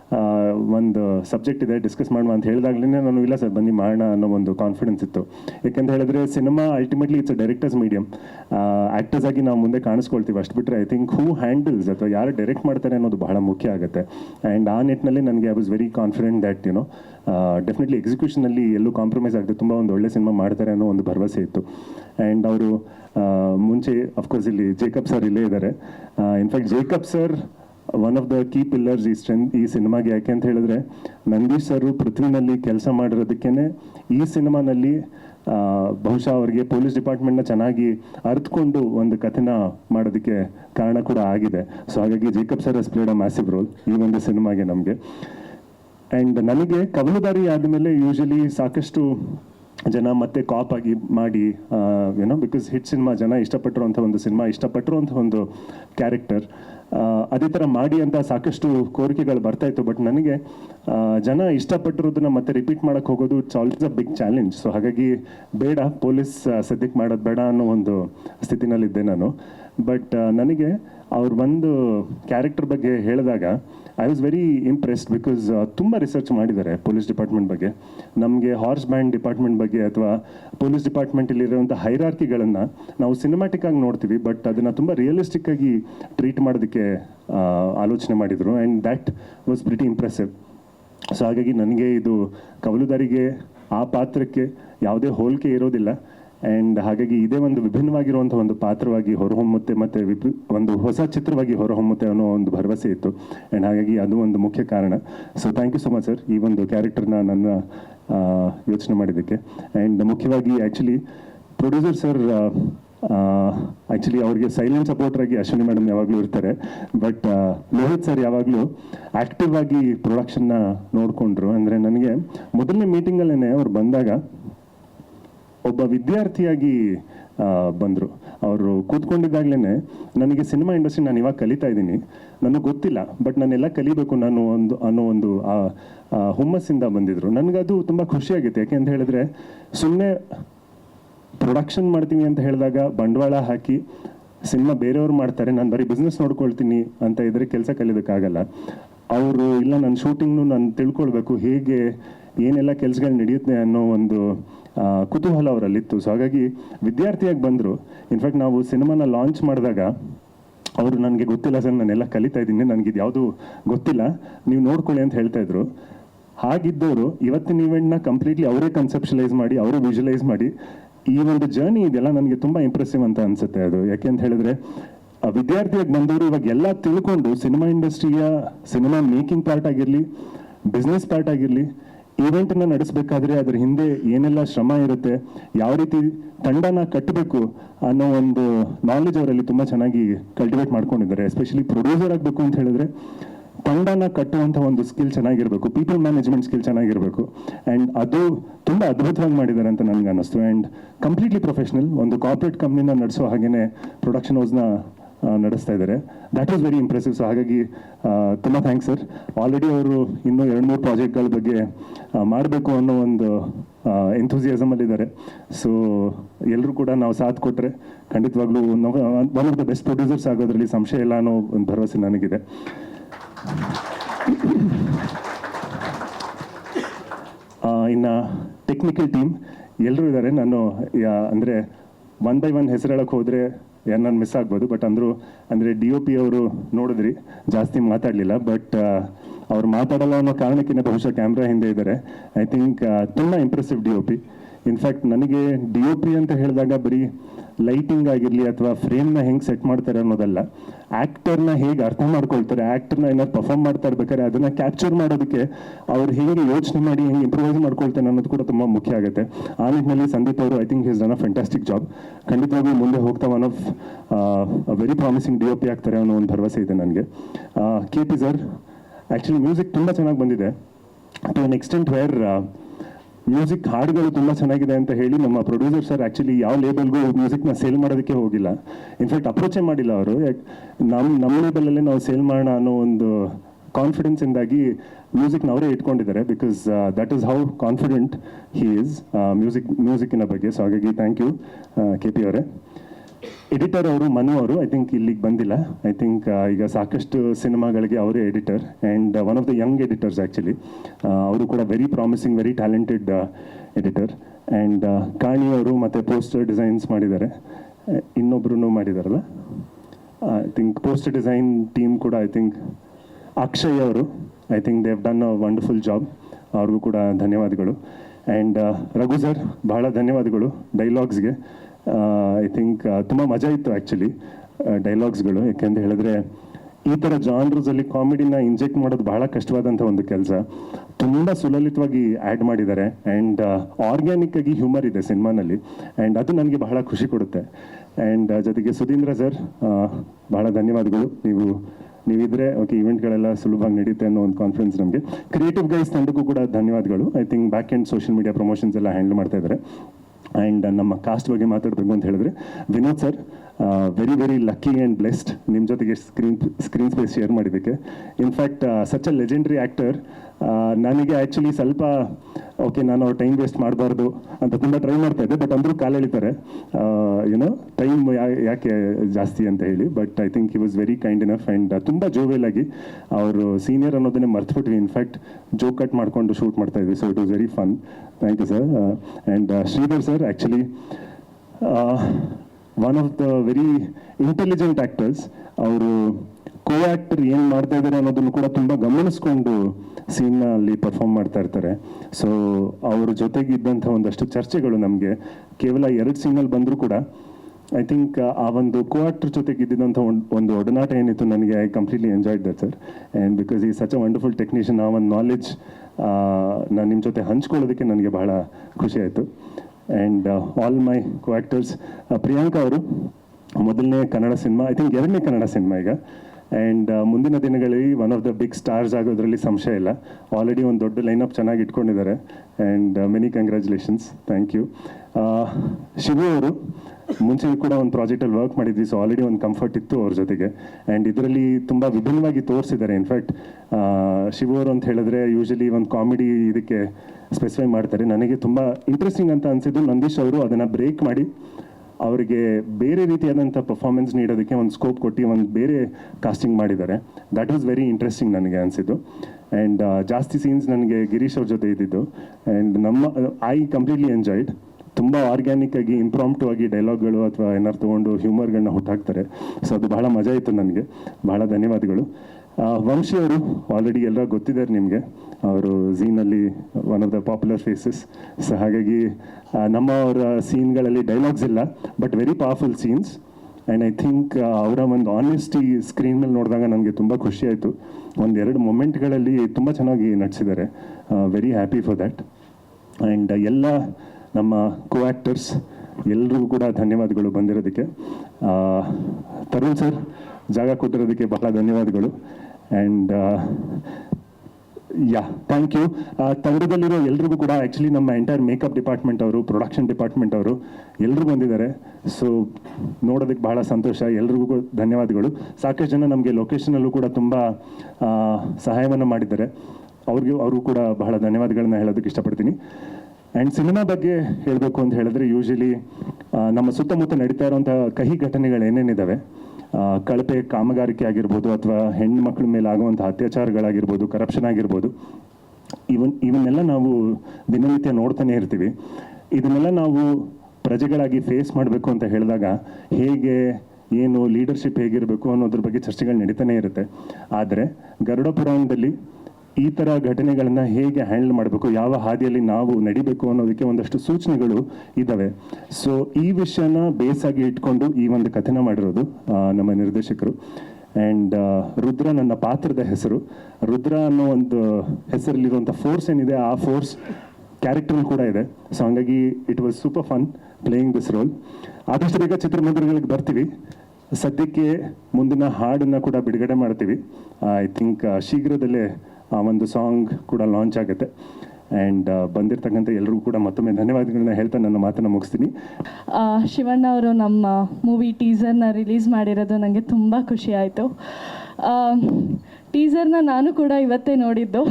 ಒಂದು ಸಬ್ಜೆಕ್ಟ್ ಇದೆ ಡಿಸ್ಕಸ್ ಮಾಡುವ ಅಂತ ಹೇಳಿದಾಗಲೇ ನಾನು, ಇಲ್ಲ ಸರ್, ಬನ್ನಿ ಮಾಡೋಣ ಅನ್ನೋ ಒಂದು ಕಾನ್ಫಿಡೆನ್ಸ್ ಇತ್ತು. ಯಾಕೆಂತ ಹೇಳಿದ್ರೆ cinema ultimately it's a director's medium actors ಆಗಿ ನಾವು ಮುಂದೆ ಕಾಣಿಸ್ಕೊಳ್ತೀವಿ. ಅಷ್ಟು ಬಿಟ್ಟರೆ ಐ ಥಿಂಕ್ ಹೂ ಹ್ಯಾಂಡಲ್ಸ್ ಅಥವಾ ಯಾರು ಡೈರೆಕ್ಟ್ ಮಾಡ್ತಾರೆ ಅನ್ನೋದು ಬಹಳ ಮುಖ್ಯ ಆಗುತ್ತೆ. ಆ್ಯಂಡ್ ಆ ನಿಟ್ಟಿನಲ್ಲಿ ನನಗೆ I was very confident that you know definitely ಎಕ್ಸಿಕ್ಯೂಷನಲ್ಲಿ ಎಲ್ಲೂ ಕಾಂಪ್ರಮೈಸ್ ಆಗದೆ ತುಂಬ ಒಂದು ಒಳ್ಳೆ ಸಿನಿಮಾ ಮಾಡ್ತಾರೆ ಅನ್ನೋ ಒಂದು ಭರವಸೆ ಇತ್ತು. ಆ್ಯಂಡ್ ಅವರು ಮುಂಚೆ ಅಫ್ಕೋರ್ಸ್ ಇಲ್ಲಿ ಜೇಕಬ್ ಸರ್ ಇಲ್ಲೇ ಇದ್ದಾರೆ. In fact Jacob sir one of the key pillars ಈ ಸ್ಟ್ರೆಂತ್ ಈ ಸಿನಿಮಾಗೆ ಯಾಕೆ ಅಂತ ಹೇಳಿದ್ರೆ, ನಂದೀಶ್ ಸರ್ ಪೃಥ್ವಿನಲ್ಲಿ ಕೆಲಸ ಮಾಡಿರೋದಕ್ಕೇನೆ ಈ ಸಿನಿಮಾನಲ್ಲಿ ಬಹುಶಃ ಅವರಿಗೆ ಪೊಲೀಸ್ ಡಿಪಾರ್ಟ್ಮೆಂಟ್ನ ಚೆನ್ನಾಗಿ ಅರ್ಥಕೊಂಡು ಒಂದು ಕಥೆನ ಮಾಡೋದಕ್ಕೆ ಕಾರಣ ಕೂಡ ಆಗಿದೆ. ಸೊ ಹಾಗಾಗಿ Jacob sir has played a massive role ಈ ಒಂದು ಸಿನಿಮಾಗೆ ನಮಗೆ. ಆ್ಯಂಡ್ ನನಗೆ ಕವಲುದಾರಿ ಆದಮೇಲೆ ಯೂಶಲಿ ಸಾಕಷ್ಟು ಜನ ಮತ್ತೆ ಕಾಪ್ ಆಗಿ ಮಾಡಿ ಏನೋ ಬಿಕಾಸ್ ಹಿಟ್ ಸಿನಿಮಾ ಜನ ಇಷ್ಟಪಟ್ಟಿರುವಂಥ ಒಂದು ಸಿನಿಮಾ ಇಷ್ಟಪಟ್ಟಿರುವಂಥ ಒಂದು ಕ್ಯಾರೆಕ್ಟರ್ ಅದೇ ಥರ ಮಾಡಿ ಅಂತ ಸಾಕಷ್ಟು ಕೋರಿಕೆಗಳು ಬರ್ತಾ ಇತ್ತು ಬಟ್ ನನಗೆ ಜನ ಇಷ್ಟಪಟ್ಟಿರೋದನ್ನ ಮತ್ತೆ ರಿಪೀಟ್ ಮಾಡಕ್ಕೆ ಹೋಗೋದು it's always a big challenge so ಹಾಗಾಗಿ ಬೇಡ, ಪೊಲೀಸ್ ಸದ್ಯಕ್ಕೆ ಮಾಡೋದು ಬೇಡ ಅನ್ನೋ ಒಂದು ಸ್ಥಿತಿನಲ್ಲಿದ್ದೆ ನಾನು. ಬಟ್ ನನಗೆ ಅವ್ರು ಒಂದು ಕ್ಯಾರೆಕ್ಟರ್ ಬಗ್ಗೆ ಹೇಳಿದಾಗ I was very impressed because ತುಂಬ ರಿಸರ್ಚ್ ಮಾಡಿದ್ದಾರೆ ಪೊಲೀಸ್ ಡಿಪಾರ್ಟ್ಮೆಂಟ್ ಬಗ್ಗೆ. ನಮಗೆ ಹಾರ್ಸ್ ಬ್ಯಾಂಡ್ ಡಿಪಾರ್ಟ್ಮೆಂಟ್ ಬಗ್ಗೆ ಅಥವಾ ಪೊಲೀಸ್ ಡಿಪಾರ್ಟ್ಮೆಂಟಲ್ಲಿರುವಂಥ ಹೈರಾರ್ಕಿಗಳನ್ನು ನಾವು ಸಿನಿಮ್ಯಾಟಿಕ್ ಆಗಿ ನೋಡ್ತೀವಿ ಬಟ್ ಅದನ್ನು ತುಂಬ ರಿಯಲಿಸ್ಟಿಕ್ ಆಗಿ ಟ್ರೀಟ್ ಮಾಡೋದಕ್ಕೆ ಆಲೋಚನೆ ಮಾಡಿದರು and that was pretty impressive so ಹಾಗಾಗಿ ನನಗೆ ಇದು ಕವಲುದಾರಿಗೆ ಆ ಪಾತ್ರಕ್ಕೆ ಯಾವುದೇ ಹೋಲಿಕೆ ಇರೋದಿಲ್ಲ. ಆ್ಯಂಡ್ ಹಾಗಾಗಿ ಇದೇ ಒಂದು ವಿಭಿನ್ನವಾಗಿರುವಂಥ ಒಂದು ಪಾತ್ರವಾಗಿ ಹೊರಹೊಮ್ಮುತ್ತೆ ಮತ್ತು ಒಂದು ಹೊಸ ಚಿತ್ರವಾಗಿ ಹೊರಹೊಮ್ಮುತ್ತೆ ಅನ್ನೋ ಒಂದು ಭರವಸೆ ಇತ್ತು. ಆ್ಯಂಡ್ ಹಾಗಾಗಿ ಅದು ಒಂದು ಮುಖ್ಯ ಕಾರಣ. So thank you so much sir ಈ ಒಂದು ಕ್ಯಾರೆಕ್ಟರ್ನ ನನ್ನ ಯೋಚನೆ ಮಾಡಿದ್ದಕ್ಕೆ. ಆ್ಯಂಡ್ ಮುಖ್ಯವಾಗಿ ಆ್ಯಕ್ಚುಲಿ ಪ್ರೊಡ್ಯೂಸರ್ ಸರ್ ಆ್ಯಕ್ಚುಲಿ ಅವ್ರಿಗೆ ಸೈಲೆಂಟ್ ಸಪೋರ್ಟರ್ ಆಗಿ ಅಶ್ವಿನಿ ಮೇಡಮ್ ಯಾವಾಗಲೂ ಇರ್ತಾರೆ. ಬಟ್ ಲೋಹಿತ್ ಸರ್ ಯಾವಾಗಲೂ ಆಕ್ಟಿವ್ ಆಗಿ ಪ್ರೊಡಕ್ಷನ್ನ ನೋಡಿಕೊಂಡ್ರು. ಅಂದರೆ ನನಗೆ ಮೊದಲನೇ ಮೀಟಿಂಗಲ್ಲೇ ಅವ್ರು ಬಂದಾಗ ಒಬ್ಬ ವಿದ್ಯಾರ್ಥಿಯಾಗಿ ಬಂದರು. ಅವರು ಕೂತ್ಕೊಂಡಿದ್ದಾಗಲೇ ನನಗೆ ಸಿನಿಮಾ ಇಂಡಸ್ಟ್ರಿ ನಾನು ಇವಾಗ ಕಲಿತಾ ಇದ್ದೀನಿ. ನನಗೆ ಗೊತ್ತಿಲ್ಲ, ಬಟ್ ನಾನೆಲ್ಲ ಕಲಿಬೇಕು ನಾನು ಒಂದು, ಅನ್ನೋ ಒಂದು, ಆ ಹುಮ್ಮಸ್ಸಿಂದ ಬಂದಿದ್ರು. ನನಗದು ತುಂಬ ಖುಷಿಯಾಗಿತ್ತು ಯಾಕೆ ಅಂತ ಹೇಳಿದ್ರೆ ಸುಮ್ಮನೆ ಪ್ರೊಡಕ್ಷನ್ ಮಾಡ್ತೀನಿ ಅಂತ ಹೇಳಿದಾಗ ಬಂಡವಾಳ ಹಾಕಿ ಸಿನಿಮಾ ಬೇರೆಯವ್ರು ಮಾಡ್ತಾರೆ, ನಾನು ಬರೀ ಬಿಸ್ನೆಸ್ ನೋಡ್ಕೊಳ್ತೀನಿ ಅಂತ ಇದ್ರೆ ಕೆಲಸ ಕಲಿಯೋದಕ್ಕಾಗಲ್ಲ. ಅವರು ಇಲ್ಲ ನನ್ನ ಶೂಟಿಂಗ್ನು ನಾನು ತಿಳ್ಕೊಳ್ಬೇಕು, ಹೇಗೆ, ಏನೆಲ್ಲ ಕೆಲಸಗಳು ನಡೆಯುತ್ತೆ ಅನ್ನೋ ಒಂದು ಕುತೂಹಲ ಅವರಲ್ಲಿತ್ತು. ಸೊ ಹಾಗಾಗಿ ವಿದ್ಯಾರ್ಥಿಯಾಗಿ ಬಂದರು. ಇನ್ಫ್ಯಾಕ್ಟ್ ನಾವು ಸಿನಿಮಾನ ಲಾಂಚ್ ಮಾಡಿದಾಗ ಅವರು ನನಗೆ ಗೊತ್ತಿಲ್ಲ, ಸರ್, ನಾನೆಲ್ಲ ಕಲಿತಾ ಇದ್ದೀನಿ. ನನಗೆ ಇದು ಯಾವುದು ಗೊತ್ತಿಲ್ಲ. ನೀವು ನೋಡ್ಕೊಳ್ಳಿ ಅಂತ ಹೇಳ್ತಾ ಇದ್ರು. ಹಾಗಿದ್ದವರು ಇವತ್ತಿನ ಇವೆಂಟ್ನ ಕಂಪ್ಲೀಟ್ಲಿ ಅವರೇ ಕನ್ಸೆಪ್ಷಲೈಸ್ ಮಾಡಿ, ಅವರೇ ವಿಜುವಲೈಸ್ ಮಾಡಿ, ಈ ಒಂದು ಜರ್ನಿ ಇದೆಲ್ಲ ನನಗೆ ತುಂಬ ಇಂಪ್ರೆಸಿವ್ ಅಂತ ಅನಿಸುತ್ತೆ ಅದು. ಯಾಕೆ ಅಂತ ಹೇಳಿದ್ರೆ ವಿದ್ಯಾರ್ಥಿಯಾಗಿ ಬಂದವರು ಇವಾಗ ಎಲ್ಲ ತಿಳ್ಕೊಂಡು, ಸಿನಿಮಾ ಇಂಡಸ್ಟ್ರಿಯ ಸಿನಿಮಾ ಮೇಕಿಂಗ್ ಪಾರ್ಟ್ ಆಗಿರಲಿ ಬಿಸ್ನೆಸ್ ಪಾರ್ಟ್ ಆಗಿರಲಿ ಇವೆಂಟನ್ನ ನಡೆಸಬೇಕಾದ್ರೆ ಅದ್ರ ಹಿಂದೆ ಏನೆಲ್ಲ ಶ್ರಮ ಇರುತ್ತೆ, ಯಾವ ರೀತಿ ತಂಡನ ಕಟ್ಟಬೇಕು ಅನ್ನೋ ಒಂದು ನಾಲೆಜ್ ಅವರಲ್ಲಿ ತುಂಬ ಚೆನ್ನಾಗಿ ಕಲ್ಟಿವೇಟ್ ಮಾಡ್ಕೊಂಡಿದ್ದಾರೆ ಎಸ್ಪೆಷಲಿ ಪ್ರೊಡ್ಯೂಸರ್ ಆಗಬೇಕು ಅಂತ ಹೇಳಿದ್ರೆ ತಂಡನ ಕಟ್ಟುವಂಥ ಒಂದು ಸ್ಕಿಲ್ ಚೆನ್ನಾಗಿರಬೇಕು ಪೀಪಲ್ ಮ್ಯಾನೇಜ್ಮೆಂಟ್ ಸ್ಕಿಲ್ ಚೆನ್ನಾಗಿರಬೇಕು. ಆ್ಯಂಡ್ ಅದು ತುಂಬ ಅದ್ಭುತವಾಗಿ ಮಾಡಿದ್ದಾರೆ ಅಂತ ನನಗೆ ಅನ್ನಿಸ್ತು ಆ್ಯಂಡ್ ಕಂಪ್ಲೀಟ್ಲಿ ಪ್ರೊಫೆಷನಲ್ ಒಂದು ಕಾರ್ಪೊರೇಟ್ ಕಂಪ್ನಿನ ನಡೆಸೋ ಹಾಗೇನೆ ಪ್ರೊಡಕ್ಷನ್ ಹೌಸ್ನ ನಡೆಸ್ತಾ ಇದ್ದಾರೆ. That is very impressive so ಹಾಗಾಗಿ ತುಂಬ ಥ್ಯಾಂಕ್ಸ್ ಸರ್ ಆಲ್ರೆಡಿ ಅವರು ಇನ್ನೂ ಎರಡು ಮೂರು ಪ್ರಾಜೆಕ್ಟ್ಗಳ ಬಗ್ಗೆ ಮಾಡಬೇಕು ಅನ್ನೋ ಒಂದು ಎಂಥೂಸಿಯಸಮಲ್ಲಿದ್ದಾರೆ ಸೊ ಎಲ್ಲರೂ ಕೂಡ ನಾವು ಸಾಥ್ ಕೊಟ್ಟರೆ ಖಂಡಿತವಾಗ್ಲೂ one of the best producers ಆಗೋದ್ರಲ್ಲಿ ಸಂಶಯ ಇಲ್ಲ ಅನ್ನೋ ಒಂದು ಭರವಸೆ ನನಗಿದೆ. ಇನ್ನು ಟೆಕ್ನಿಕಲ್ ಟೀಮ್ ಎಲ್ಲರೂ ಇದ್ದಾರೆ. ನಾನು ಅಂದರೆ ಒನ್ ಬೈ ಒನ್ ಹೆಸರು ಹೇಳಕ್ಕೆ ಹೋದರೆ ನಾನು ಮಿಸ್ ಆಗ್ಬೋದು ಬಟ್ ಅಂದರು, ಅಂದರೆ ಡಿ ಒ ಪಿ ಅವರು ನೋಡಿದ್ರಿ, ಜಾಸ್ತಿ ಮಾತಾಡಲಿಲ್ಲ ಬಟ್ ಅವ್ರು ಮಾತಾಡಲ್ಲ ಅನ್ನೋ ಕಾರಣಕ್ಕಿಂತ ಬಹುಶಃ ಕ್ಯಾಮ್ರಾ ಹಿಂದೆ ಇದ್ದಾರೆ ಐ ಥಿಂಕ್ ತುಂಬ impressive D O P in fact ನನಗೆ ಡಿ ಒ ಪಿ ಅಂತ ಹೇಳಿದಾಗ ಬರೀ ಲೈಟಿಂಗ್ ಆಗಿರಲಿ ಅಥವಾ ಫ್ರೇಮ್ನ ಹೆಂಗೆ ಸೆಟ್ ಮಾಡ್ತಾರೆ ಅನ್ನೋದಲ್ಲ ಆ್ಯಕ್ಟರ್ನ ಹೇಗೆ ಅರ್ಥ ಮಾಡ್ಕೊಳ್ತಾರೆ ಆ್ಯಕ್ಟರ್ನ ಏನಾದ್ರು ಪರ್ಫಾರ್ಮ್ ಮಾಡ್ತಾ ಇರ್ಬೇಕಾದ್ರೆ ಅದನ್ನು ಕ್ಯಾಪ್ಚರ್ ಮಾಡೋದಕ್ಕೆ ಅವ್ರು ಹೇಗೆ ಯೋಚನೆ ಮಾಡಿ ಹೆಂಗೆ ಇಂಪ್ರೂವೈಸ್ ಮಾಡ್ಕೊಳ್ತಾನೆ ಅನ್ನೋದು ಕೂಡ ತುಂಬ ಮುಖ್ಯ ಆಗುತ್ತೆ. ಆ ನಿಟ್ಟಿನಲ್ಲಿ ಸಂದೀಪ್ ಅವರು I think he's done a fantastic job ಖಂಡಿತವಾಗಿ ಮುಂದೆ ಹೋಗ್ತಾ one of very promising D O P ಆಗ್ತಾರೆ ಅನ್ನೋ ಒಂದು ಭರವಸೆ ಇದೆ ನನಗೆ. K P sir actually music ತುಂಬ ಚೆನ್ನಾಗಿ ಬಂದಿದೆ. To an extent where music ಹಾಡುಗಳು ತುಂಬ ಚೆನ್ನಾಗಿದೆ ಅಂತ ಹೇಳಿ ನಮ್ಮ ಪ್ರೊಡ್ಯೂಸರ್ ಸರ್ ಆ್ಯಕ್ಚುಲಿ ಯಾವ ಲೇಬಲ್ಗೂ ಮ್ಯೂಸಿಕ್ನ ಸೇಲ್ ಮಾಡೋದಕ್ಕೆ ಹೋಗಿಲ್ಲ. ಇನ್ಫ್ಯಾಕ್ಟ್ ಅಪ್ರೋಚೇ ಮಾಡಿಲ್ಲ ಅವರು. ನಮ್ಮ ನಮ್ಮ ಲೇಬಲಲ್ಲೇ ನಾವು ಸೇಲ್ ಮಾಡೋಣ ಅನ್ನೋ ಒಂದು ಕಾನ್ಫಿಡೆನ್ಸ್ ಇಂದಾಗಿ ಮ್ಯೂಸಿಕ್ನ ಅವರೇ ಇಟ್ಕೊಂಡಿದ್ದಾರೆ because that is how confident he is music ಮ್ಯೂಸಿಕ್ಕಿನ ಬಗ್ಗೆ. ಸೊ ಹಾಗಾಗಿ ಥ್ಯಾಂಕ್ ಯು ಕೆ ಪಿ ಅವರೇ. ಎಡಿಟರ್ ಅವರು ಮನು ಅವರು ಐ ಥಿಂಕ್ ಇಲ್ಲಿಗೆ ಬಂದಿಲ್ಲ. ಐ ಥಿಂಕ್ ಈಗ ಸಾಕಷ್ಟು ಸಿನಿಮಾಗಳಿಗೆ ಅವರೇ editor and one of the young editors actually ಅವರು ಕೂಡ very promising very talented editor and ಕಾಣಿ ಅವರು ಮತ್ತು ಪೋಸ್ಟರ್ ಡಿಸೈನ್ಸ್ ಮಾಡಿದ್ದಾರೆ. ಇನ್ನೊಬ್ರು ಮಾಡಿದಾರಲ್ಲ? I think poster design team ಕೂಡ ಐ ಥಿಂಕ್ ಅಕ್ಷಯ್ ಅವರು I think they've done a wonderful job ಅವ್ರಿಗೂ ಕೂಡ ಧನ್ಯವಾದಗಳು. ಆ್ಯಂಡ್ ರಘು ಸರ್ ಬಹಳ ಧನ್ಯವಾದಗಳು ಡೈಲಾಗ್ಸ್ಗೆ ಐ ಥಿಂಕ್ ತುಂಬ ಮಜಾ ಇತ್ತು ಆ್ಯಕ್ಚುಲಿ ಡೈಲಾಗ್ಸ್ಗಳು ಯಾಕೆಂದ್ರೆ ಹೇಳಿದ್ರೆ, ಈ ಥರ ಜಾನ್ರಸಲ್ಲಿ ಕಾಮಿಡಿನ ಇಂಜೆಕ್ಟ್ ಮಾಡೋದು ಬಹಳ ಕಷ್ಟವಾದಂಥ ಒಂದು ಕೆಲಸ. ತುಂಬ ಸುಲಲಿತವಾಗಿ ಆ್ಯಡ್ ಮಾಡಿದ್ದಾರೆ. ಆ್ಯಂಡ್ ಆರ್ಗ್ಯಾನಿಕ್ ಆಗಿ ಹ್ಯೂಮರ್ ಇದೆ ಸಿನಿಮಾನಲ್ಲಿ. ಆ್ಯಂಡ್ ಅದು ನನಗೆ ಬಹಳ ಖುಷಿ ಕೊಡುತ್ತೆ. ಆ್ಯಂಡ್ ಜೊತೆಗೆ ಸುಧೀಂದ್ರ ಸರ್ ಬಹಳ ಧನ್ಯವಾದಗಳು. ನೀವು, ನೀವಿದ್ರೆ ಓಕೆ ಈವೆಂಟ್ಗಳೆಲ್ಲ ಸುಲಭವಾಗಿ ನಡೆಯುತ್ತೆ ಅನ್ನೋ ಒಂದು ಕಾನ್ಫಿಡೆನ್ಸ್ ನಮಗೆ. ಕ್ರಿಯೇಟಿವ್ ಗೈಸ್ ತಂಡಕ್ಕೂ ಕೂಡ ಧನ್ಯವಾದಗಳು. I think back and social media promotions ಎಲ್ಲ ಹ್ಯಾಂಡಲ್ ಮಾಡ್ತಾ ಇದ್ದಾರೆ. ಆ್ಯಂಡ್ ನಮ್ಮ ಕಾಸ್ಟ್ ಬಗ್ಗೆ ಮಾತಾಡಬೇಕು ಅಂತ ಹೇಳಿದ್ರೆ, Vinod sir very very lucky and blessed ನಿಮ್ಮ ಜೊತೆಗೆ ಸ್ಕ್ರೀನ್ ಸ್ಕ್ರೀನ್ ಸ್ಪೇಸ್ ಶೇರ್ ಮಾಡಿದ್ದಕ್ಕೆ. In fact such a legendary actor ನನಗೆ ಆ್ಯಕ್ಚುಲಿ ಸ್ವಲ್ಪ ಓಕೆ ನಾನು ಅವ್ರು ಟೈಮ್ ವೇಸ್ಟ್ ಮಾಡಬಾರ್ದು ಅಂತ ತುಂಬ ಟ್ರೈ ಮಾಡ್ತಾ ಇದ್ದೆ ಬಟ್ ಅಂದರೂ ಕಾಲು ಎಳಿತಾರೆ. ಯುನೋ ಟೈಮ್ ಯಾಕೆ ಜಾಸ್ತಿ ಅಂತ ಹೇಳಿ but I think he was very kind enough and ತುಂಬ ಜೋವೆಲ್ ಆಗಿ ಅವರು ಸೀನಿಯರ್ ಅನ್ನೋದನ್ನೇ ಮರ್ತ್ಬಿಟ್ವಿ. ಇನ್ಫ್ಯಾಕ್ಟ್ ಜೋ ಕಟ್ ಮಾಡಿಕೊಂಡು ಶೂಟ್ ಮಾಡ್ತಾ ಇದ್ವಿ so it was very fun thank you sir and Shridhar sir actually one of the very intelligent actors ಅವರು ಕೋ actor ಏನು ಮಾಡ್ತಾ ಇದ್ದಾರೆ ಅನ್ನೋದನ್ನು ಕೂಡ ತುಂಬ ಗಮನಿಸ್ಕೊಂಡು ಸೀನ್ ಅಲ್ಲಿ ಪರ್ಫಾರ್ಮ್ ಮಾಡ್ತಾ ಇರ್ತಾರೆ. ಸೊ ಅವ್ರ ಜೊತೆಗಿದ್ದಂಥ ಒಂದಷ್ಟು ಚರ್ಚೆಗಳು ನಮಗೆ. ಕೇವಲ ಎರಡು ಸೀನಲ್ಲಿ ಬಂದರೂ ಕೂಡ ಐ ಥಿಂಕ್ ಆ ಒಂದು ಕೋ ಆಕ್ಟರ್ ಜೊತೆಗೆ ಇದ್ದಿದ್ದಂಥ ಒಂದು ಒಂದು ಒಡನಾಟ ಏನಿತ್ತು ನನಗೆ I completely enjoyed that sir and because ಈ ಸಚ್ ಅ ವಂಡರ್ಫುಲ್ ಟೆಕ್ನಿಷಿಯನ್ ಆ ಒಂದು ನಾಲೆಡ್ಜ್ ನಾನು ನಿಮ್ಮ ಜೊತೆ ಹಂಚ್ಕೊಳ್ಳೋದಕ್ಕೆ ನನಗೆ ಬಹಳ ಖುಷಿ ಆಯಿತು. And all my co-actors Priyanka ಅವರು ಮೊದಲನೇ ಕನ್ನಡ ಸಿನಿಮಾ ಐ ಥಿಂಕ್ ಎರಡನೇ ಕನ್ನಡ ಸಿನಿಮಾ ಈಗ. ಆ್ಯಂಡ್ ಮುಂದಿನ ದಿನಗಳಲ್ಲಿ one of the big stars ಆಗೋದ್ರಲ್ಲಿ ಸಂಶಯ ಇಲ್ಲ. ಆಲ್ರೆಡಿ ಒಂದು ದೊಡ್ಡ ಲೈನಪ್ ಚೆನ್ನಾಗಿ ಇಟ್ಕೊಂಡಿದ್ದಾರೆ. And many congratulations thank you Shivu ಅವರು, ಮುಂಚೆ ಕೂಡ ಒಂದು ಪ್ರಾಜೆಕ್ಟಲ್ಲಿ ವರ್ಕ್ ಮಾಡಿದ್ವಿ. ಸೊ ಆಲ್ರೆಡಿ ಒಂದು ಕಂಫರ್ಟ್ ಇತ್ತು ಅವ್ರ ಜೊತೆಗೆ. ಆ್ಯಂಡ್ ಇದರಲ್ಲಿ ತುಂಬ ವಿಭಿನ್ನವಾಗಿ ತೋರಿಸಿದ್ದಾರೆ. ಇನ್ಫ್ಯಾಕ್ಟ್ ಶಿವು ಅವರು ಅಂತ ಹೇಳಿದ್ರೆ ಯೂಶಲಿ ಒಂದು ಕಾಮಿಡಿ ಇದಕ್ಕೆ ಸ್ಪೆಸಿಫೈ ಮಾಡ್ತಾರೆ. ನನಗೆ ತುಂಬ ಇಂಟ್ರೆಸ್ಟಿಂಗ್ ಅಂತ ಅನಿಸಿದ್ದು ನಂದೀಶ್ ಅವರು ಅದನ್ನು ಬ್ರೇಕ್ ಮಾಡಿ ಅವರಿಗೆ ಬೇರೆ ರೀತಿಯಾದಂಥ ಪರ್ಫಾರ್ಮೆನ್ಸ್ ನೀಡೋದಕ್ಕೆ ಒಂದು ಸ್ಕೋಪ್ ಕೊಟ್ಟು ಒಂದು ಬೇರೆ ಕಾಸ್ಟಿಂಗ್ ಮಾಡಿದ್ದಾರೆ. ದಟ್ ವಾಸ್ ವೆರಿ ಇಂಟ್ರೆಸ್ಟಿಂಗ್ ನನಗೆ ಅನಿಸಿದ್ದು. ಆ್ಯಂಡ್ ಜಾಸ್ತಿ ಸೀನ್ಸ್ ನನಗೆ ಗಿರೀಶ್ ಅವ್ರ ಜೊತೆ ಇದ್ದಿದ್ದು. ಆ್ಯಂಡ್ ನಮ್ಮ ಐ ಕಂಪ್ಲೀಟ್ಲಿ ಎಂಜಾಯ್ಡ್ ತುಂಬ ಆರ್ಗ್ಯಾನಿಕ್ ಆಗಿ ಇಂಪ್ರಾಂಪ್ಟು ಆಗಿ ಡೈಲಾಗ್ಗಳು ಅಥವಾ ಏನಾರು ತೊಗೊಂಡು ಹ್ಯೂಮರ್ಗಳನ್ನ ಹುಟ್ಟಾಕ್ತಾರೆ ಸೊ ಅದು ಬಹಳ ಮಜಾ ಇತ್ತು ನನಗೆ. ಬಹಳ ಧನ್ಯವಾದಗಳು. ವಂಶಿ ಅವರು ಆಲ್ರೆಡಿ ಎಲ್ಲ ಗೊತ್ತಿದ್ದಾರೆ ನಿಮಗೆ. ಅವರು ಝೀನಲ್ಲಿ one of the popular faces so ಹಾಗಾಗಿ ನಮ್ಮ ಅವರ ಸೀನ್ಗಳಲ್ಲಿ ಡೈಲಾಗ್ಸ್ ಇಲ್ಲ but very powerful scenes and I think ಅವರ ಒಂದು ಆನೆಸ್ಟಿ ಸ್ಕ್ರೀನ್ ಮೇಲೆ ನೋಡಿದಾಗ ನನಗೆ ತುಂಬ ಖುಷಿ ಒಂದು ಒಂದೆರಡು ಮೊಮೆಂಟ್ಗಳಲ್ಲಿ ತುಂಬ ಚೆನ್ನಾಗಿ ನಟಿಸಿದ್ದಾರೆ very happy for that and ಎಲ್ಲ ನಮ್ಮ ಕೋ ಆ್ಯಕ್ಟರ್ಸ್ ಎಲ್ರಿಗೂ ಕೂಡ ಧನ್ಯವಾದಗಳು ಬಂದಿರೋದಕ್ಕೆ. ತರುಣ್ ಸರ್ ಜಾಗ ಕೊಟ್ಟಿರೋದಕ್ಕೆ ಬಹಳ ಧನ್ಯವಾದಗಳು. ಆ್ಯಂಡ್ ಯಾ ಥ್ಯಾಂಕ್ ಯು ತಂಡದಲ್ಲಿರೋ ಎಲ್ರಿಗೂ ಕೂಡ ಆ್ಯಕ್ಚುಲಿ ನಮ್ಮ ಎಂಟೈರ್ ಮೇಕಪ್ ಡಿಪಾರ್ಟ್ಮೆಂಟ್ ಅವರು ಪ್ರೊಡಕ್ಷನ್ ಡಿಪಾರ್ಟ್ಮೆಂಟ್ ಅವರು ಎಲ್ಲರೂ ಬಂದಿದ್ದಾರೆ. ಸೊ ನೋಡೋದಕ್ಕೆ ಬಹಳ ಸಂತೋಷ. ಎಲ್ರಿಗೂ ಧನ್ಯವಾದಗಳು. ಸಾಕಷ್ಟು ಜನ ನಮಗೆ ಲೊಕೇಶನಲ್ಲೂ ಕೂಡ ತುಂಬ ಸಹಾಯವನ್ನು ಮಾಡಿದ್ದಾರೆ. ಅವ್ರಿಗೆ ಅವರು ಕೂಡ ಬಹಳ ಧನ್ಯವಾದಗಳನ್ನ ಹೇಳೋದಕ್ಕೆ ಇಷ್ಟಪಡ್ತೀನಿ. ಆ್ಯಂಡ್ ಸಿನಿಮಾ ಬಗ್ಗೆ ಹೇಳಬೇಕು ಅಂತ ಹೇಳಿದ್ರೆ ಯೂಶಲಿ ನಮ್ಮ ಸುತ್ತಮುತ್ತ ನಡೀತಾ ಇರುವಂಥ ಕಹಿ ಘಟನೆಗಳು ಏನೇನಿದ್ದಾವೆ ಕಳಪೆ ಕಾಮಗಾರಿಕೆ ಆಗಿರ್ಬೋದು ಅಥವಾ ಹೆಣ್ಣು ಮಕ್ಕಳ ಮೇಲೆ ಆಗುವಂಥ ಅತ್ಯಾಚಾರಗಳಾಗಿರ್ಬೋದು ಕರಪ್ಷನ್ ಆಗಿರ್ಬೋದು, ಇವನ್, ಇವನ್ನೆಲ್ಲ ನಾವು ದಿನನಿತ್ಯ ನೋಡ್ತಾನೆ ಇರ್ತೀವಿ. ಇದನ್ನೆಲ್ಲ ನಾವು ಪ್ರಜೆಗಳಾಗಿ ಫೇಸ್ ಮಾಡಬೇಕು ಅಂತ ಹೇಳಿದಾಗ ಹೇಗೆ, ಏನು ಲೀಡರ್ಶಿಪ್ ಹೇಗಿರಬೇಕು ಅನ್ನೋದ್ರ ಬಗ್ಗೆ ಚರ್ಚೆಗಳು ನಡೀತಾನೆ ಇರುತ್ತೆ. ಆದರೆ ಗರುಡ ಪುರಾಣದಲ್ಲಿ ಈ ಥರ ಘಟನೆಗಳನ್ನ ಹೇಗೆ ಹ್ಯಾಂಡಲ್ ಮಾಡಬೇಕು, ಯಾವ ಹಾದಿಯಲ್ಲಿ ನಾವು ನಡಿಬೇಕು ಅನ್ನೋದಕ್ಕೆ ಒಂದಷ್ಟು ಸೂಚನೆಗಳು ಇದ್ದಾವೆ ಸೊ ಈ ವಿಷಯನ ಬೇಸಾಗಿ ಇಟ್ಕೊಂಡು ಈ ಒಂದು ಕಥೆನ ಮಾಡಿರೋದು ನಮ್ಮ ನಿರ್ದೇಶಕರು. ಆ್ಯಂಡ್ ರುದ್ರ ನನ್ನ ಪಾತ್ರದ ಹೆಸರು. ರುದ್ರ ಅನ್ನೋ ಒಂದು ಹೆಸರಲ್ಲಿರುವಂಥ ಫೋರ್ಸ್ ಏನಿದೆ, ಆ ಫೋರ್ಸ್ ಕ್ಯಾರೆಕ್ಟರ್ ಕೂಡ ಇದೆ. ಸೊ ಹಂಗಾಗಿ it was super fun playing this role ಆದಷ್ಟು ಬೇಗ ಚಿತ್ರಮಂದಿರಗಳಿಗೆ ಬರ್ತೀವಿ. ಸದ್ಯಕ್ಕೆ ಮುಂದಿನ ಹಾಡನ್ನು ಕೂಡ ಬಿಡುಗಡೆ ಮಾಡ್ತೀವಿ. ಐ ಥಿಂಕ್ ಶೀಘ್ರದಲ್ಲೇ ಆ ಒಂದು ಸಾಂಗ್ ಕೂಡ ಲಾಂಚ್ ಆಗುತ್ತೆ. ಆ್ಯಂಡ್ ಬಂದಿರ್ತಕ್ಕಂಥ ಎಲ್ರಿಗೂ ಕೂಡ ಮತ್ತೊಮ್ಮೆ ಧನ್ಯವಾದಗಳನ್ನ ಹೇಳ್ತಾ ನನ್ನ ಮಾತನ್ನು ಮುಗಿಸ್ತೀನಿ. ಶಿವಣ್ಣ ಅವರು ನಮ್ಮ ಮೂವಿ ಟೀಸರ್ನ ರಿಲೀಸ್ ಮಾಡಿರೋದು ನನಗೆ ತುಂಬ ಖುಷಿ ಆಯಿತು. ಟೀಸರ್ನ ನಾನು ಕೂಡ ಇವತ್ತೇ ನೋಡಿದ್ದು.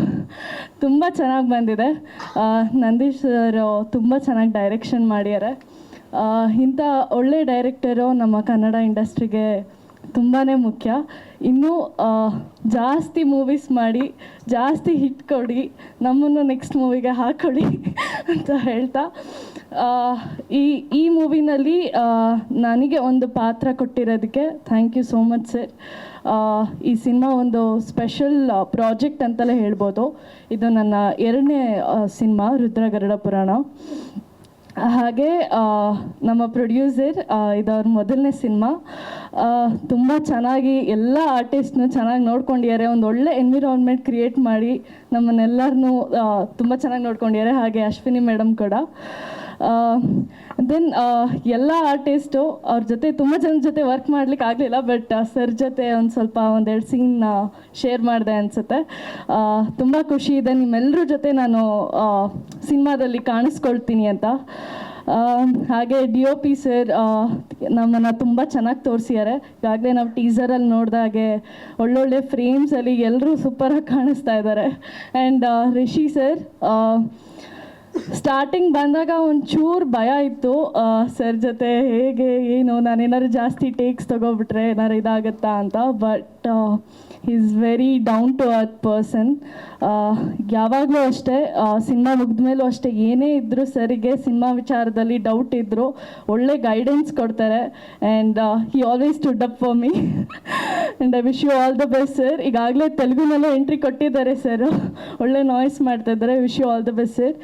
ತುಂಬ ಚೆನ್ನಾಗಿ ಬಂದಿದೆ. ನಂದೀಶ್ ಸರ್ ತುಂಬ ಚೆನ್ನಾಗಿ ಡೈರೆಕ್ಷನ್ ಮಾಡ್ಯಾರೆ. ಇಂಥ ಒಳ್ಳೆ ಡೈರೆಕ್ಟರು ನಮ್ಮ ಕನ್ನಡ ಇಂಡಸ್ಟ್ರಿಗೆ ತುಂಬಾ ಮುಖ್ಯ. ಇನ್ನೂ ಜಾಸ್ತಿ ಮೂವೀಸ್ ಮಾಡಿ, ಜಾಸ್ತಿ ಹಿಟ್ ಕೊಡಿ, ನಮ್ಮನ್ನು ನೆಕ್ಸ್ಟ್ ಮೂವಿಗೆ ಹಾಕೊಳ್ಳಿ ಅಂತ ಹೇಳ್ತಾ ಈ ಈ ಮೂವಿನಲ್ಲಿ ನನಗೆ ಒಂದು ಪಾತ್ರ ಕೊಟ್ಟಿರೋದಕ್ಕೆ thank you so much sir ಈ ಸಿನಿಮಾ ಒಂದು ಸ್ಪೆಷಲ್ ಪ್ರಾಜೆಕ್ಟ್ ಅಂತಲೇ ಹೇಳ್ಬೋದು. ಇದು ನನ್ನ ಎರಡನೇ ಸಿನಿಮಾ, ರುದ್ರಗರುಡ ಪುರಾಣ. ಹಾಗೆ ನಮ್ಮ ಪ್ರೊಡ್ಯೂಸರ್ ಇದವ್ರ ಮೊದಲನೇ ಸಿನಿಮಾ. ತುಂಬ ಚೆನ್ನಾಗಿ ಎಲ್ಲ ಆರ್ಟಿಸ್ಟ್ನು ಚೆನ್ನಾಗಿ ನೋಡ್ಕೊಂಡಿದ್ದಾರೆ. ಒಂದು ಒಳ್ಳೆ ಎನ್ವಿರಾನ್ಮೆಂಟ್ ಕ್ರಿಯೇಟ್ ಮಾಡಿ ನಮ್ಮನ್ನೆಲ್ಲರನ್ನೂ ತುಂಬ ಚೆನ್ನಾಗಿ ನೋಡ್ಕೊಂಡಿದ್ದಾರೆ. ಹಾಗೆ ಅಶ್ವಿನಿ ಮೇಡಮ್ ಕೂಡ. ದೆನ್ ಎಲ್ಲ ಆರ್ಟಿಸ್ಟು ಅವ್ರ ಜೊತೆ ತುಂಬ ಜನ ಜೊತೆ ವರ್ಕ್ ಮಾಡ್ಲಿಕ್ಕೆ ಆಗಲಿಲ್ಲ ಬಟ್ ಸರ್ ಜೊತೆ ಒಂದು ಸ್ವಲ್ಪ ಒಂದೆರಡು ಸೀನ್ ಶೇರ್ ಮಾಡಿದೆ ಅನಿಸುತ್ತೆ. ತುಂಬ ಖುಷಿ ಇದೆ ನಿಮ್ಮೆಲ್ಲರ ಜೊತೆ ನಾನು ಸಿನಿಮಾದಲ್ಲಿ ಕಾಣಿಸ್ಕೊಳ್ತೀನಿ ಅಂತ. ಹಾಗೆ ಡಿ ಒ ಪಿ ಸರ್ ನಮ್ಮನ್ನು ತುಂಬ ಚೆನ್ನಾಗಿ ತೋರಿಸಿದ್ದಾರೆ ಈಗಾಗಲೇ ನಾವು ಟೀಸರಲ್ಲಿ ನೋಡಿದಾಗೆ ಒಳ್ಳೊಳ್ಳೆ ಫ್ರೇಮ್ಸಲ್ಲಿ ಎಲ್ಲರೂ ಸೂಪರಾಗಿ ಕಾಣಿಸ್ತಾ ಇದ್ದಾರೆ ಆ್ಯಂಡ್ ರಿಷಿ ಸರ್ ಸ್ಟಾರ್ಟಿಂಗ್ ಬಂದಾಗ ಒಂಚೂರು ಭಯ ಇತ್ತು. ಸರ್ ಜೊತೆ ಹೇಗೆ, ಏನು ನಾನು ಏನಾದ್ರು ಜಾಸ್ತಿ ಟೇಕ್ಸ್ ತಗೋಬಿಟ್ರೆ ಏನಾರು ಇದಾಗುತ್ತಾ ಅಂತ but is very down to earth person ಯಾವಾಗಲೂ ಅಷ್ಟೇ ಸಿನಿಮಾ ಮುಗಿದ್ಮೇಲೂ ಅಷ್ಟೇ ಏನೇ ಇದ್ದರೂ ಸರಿಗೆ ಸಿನಿಮಾ ವಿಚಾರದಲ್ಲಿ ಡೌಟ್ ಇದ್ದರೂ ಒಳ್ಳೆ ಗೈಡೆನ್ಸ್ ಕೊಡ್ತಾರೆ. And he always stood up for me and I wish you all the best sir ಈಗಾಗಲೇ ತೆಲುಗಿನಲ್ಲೇ ಎಂಟ್ರಿ ಕೊಟ್ಟಿದ್ದಾರೆ ಸರ್ ಒಳ್ಳೆ ನಾಯ್ಸ್ ಮಾಡ್ತಾ ಇದ್ದಾರೆ. Wish you all the best sir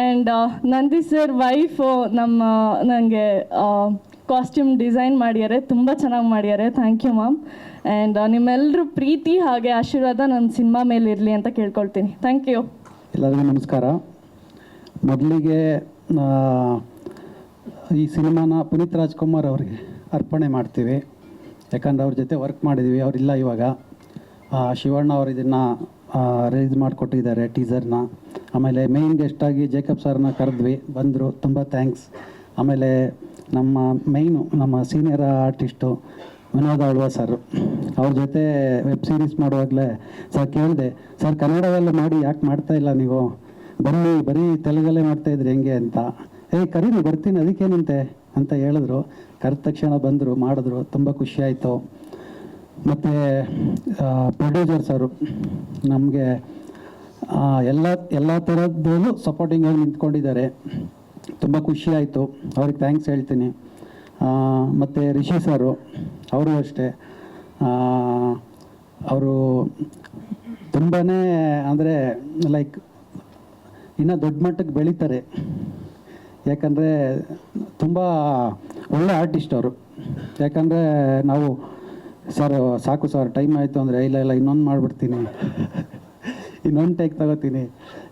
and Nandi sir wife ನಮ್ಮ ನನಗೆ ಕಾಸ್ಟ್ಯೂಮ್ ಡಿಸೈನ್ ಮಾಡ್ಯಾರೆ ತುಂಬ ಚೆನ್ನಾಗಿ ಮಾಡ್ಯಾರೆ ಥ್ಯಾಂಕ್ ಯು ಮ್ಯಾಮ್ ಆ್ಯಂಡ್ ನಿಮ್ಮೆಲ್ಲರೂ ಪ್ರೀತಿ ಹಾಗೆ ಆಶೀರ್ವಾದ ನನ್ನ ಸಿನಿಮಾ ಮೇಲೆ ಇರಲಿ ಅಂತ ಕೇಳ್ಕೊಳ್ತೀನಿ. ಥ್ಯಾಂಕ್ ಯು ಎಲ್ಲರಿಗೂ ನಮಸ್ಕಾರ. ಮೊದಲಿಗೆ ಈ ಸಿನಿಮಾನ ಪುನೀತ್ ರಾಜ್ಕುಮಾರ್ ಅವರಿಗೆ ಅರ್ಪಣೆ ಮಾಡ್ತೀವಿ. ಯಾಕಂದರೆ ಅವ್ರ ಜೊತೆ ವರ್ಕ್ ಮಾಡಿದ್ವಿ ಅವರಿಲ್ಲ ಇವಾಗ. ಶಿವಣ್ಣ ಅವರು ಇದನ್ನು ರಿಲೀಸ್ ಮಾಡಿಕೊಟ್ಟಿದ್ದಾರೆ ಟೀಸರ್ನ ಆಮೇಲೆ ಮೇಯ್ನ್ ಗೆಸ್ಟಾಗಿ ಜೇಕಬ್ ಸರ್ನ ಕರೆದ್ವಿ, ಬಂದರು. ತುಂಬ ಥ್ಯಾಂಕ್ಸ್ ಆಮೇಲೆ ನಮ್ಮ ಮೈನು ನಮ್ಮ senior artist Vinod Alva sir. ಅವ್ರ ಜೊತೆ ವೆಬ್ ಸೀರೀಸ್ ಮಾಡುವಾಗಲೇ ಸರ್ ಕೇಳಿದೆ, ಸರ್, ಕನ್ನಡದಲ್ಲಿ ಮಾಡಿ, ಯಾಕೆ ಮಾಡ್ತಾ ಇಲ್ಲ ನೀವು? ಬನ್ನಿ, ಬರೀ ತೆಲುಗಲ್ಲೇ ಮಾಡ್ತಾ ಇದ್ರಿ ಹೆಂಗೆ ಅಂತ. ಏ, ಕರೀರಿ, ಬರ್ತೀನಿ, ಅದಕ್ಕೇನಂತೆ? ಅಂತ ಹೇಳಿದ್ರು. ಕರೆದ ತಕ್ಷಣ ಬಂದರು, ಮಾಡಿದ್ರು, ತುಂಬ ಖುಷಿಯಾಯಿತು ಮತ್ತು ಪ್ರೊಡ್ಯೂಸರ್ ಸರು ನಮಗೆ ಎಲ್ಲ ಎಲ್ಲ ಸಪೋರ್ಟಿಂಗ್ ಸಪೋರ್ಟಿಂಗಾಗಿ ನಿಂತ್ಕೊಂಡಿದ್ದಾರೆ. ತುಂಬ ಖುಷಿ ಆಯಿತು. ಅವ್ರಿಗೆ ಥ್ಯಾಂಕ್ಸ್ ಹೇಳ್ತೀನಿ. ಮತ್ತು ರಿಷಿ ಸರು, ಅವರು ಅಷ್ಟೇ. ಅವರು ತುಂಬಾ ಅಂದರೆ ಲೈಕ್ ಇನ್ನೂ ದೊಡ್ಡ ಮಟ್ಟಕ್ಕೆ ಬೆಳೀತಾರೆ. ಯಾಕಂದರೆ ತುಂಬ ಒಳ್ಳೆ ಆರ್ಟಿಸ್ಟ್ ಅವರು. ಯಾಕಂದರೆ ನಾವು, ಸರ್, ಸಾಕು ಸರ್ ಟೈಮ್ ಆಯಿತು ಅಂದರೆ, ಇಲ್ಲ ಇಲ್ಲ, ಇನ್ನೊಂದು ಮಾಡಿಬಿಡ್ತೀನಿ. ಇನ್ನೊಂದು ಟೈಕ್ ತಗೋತೀನಿ.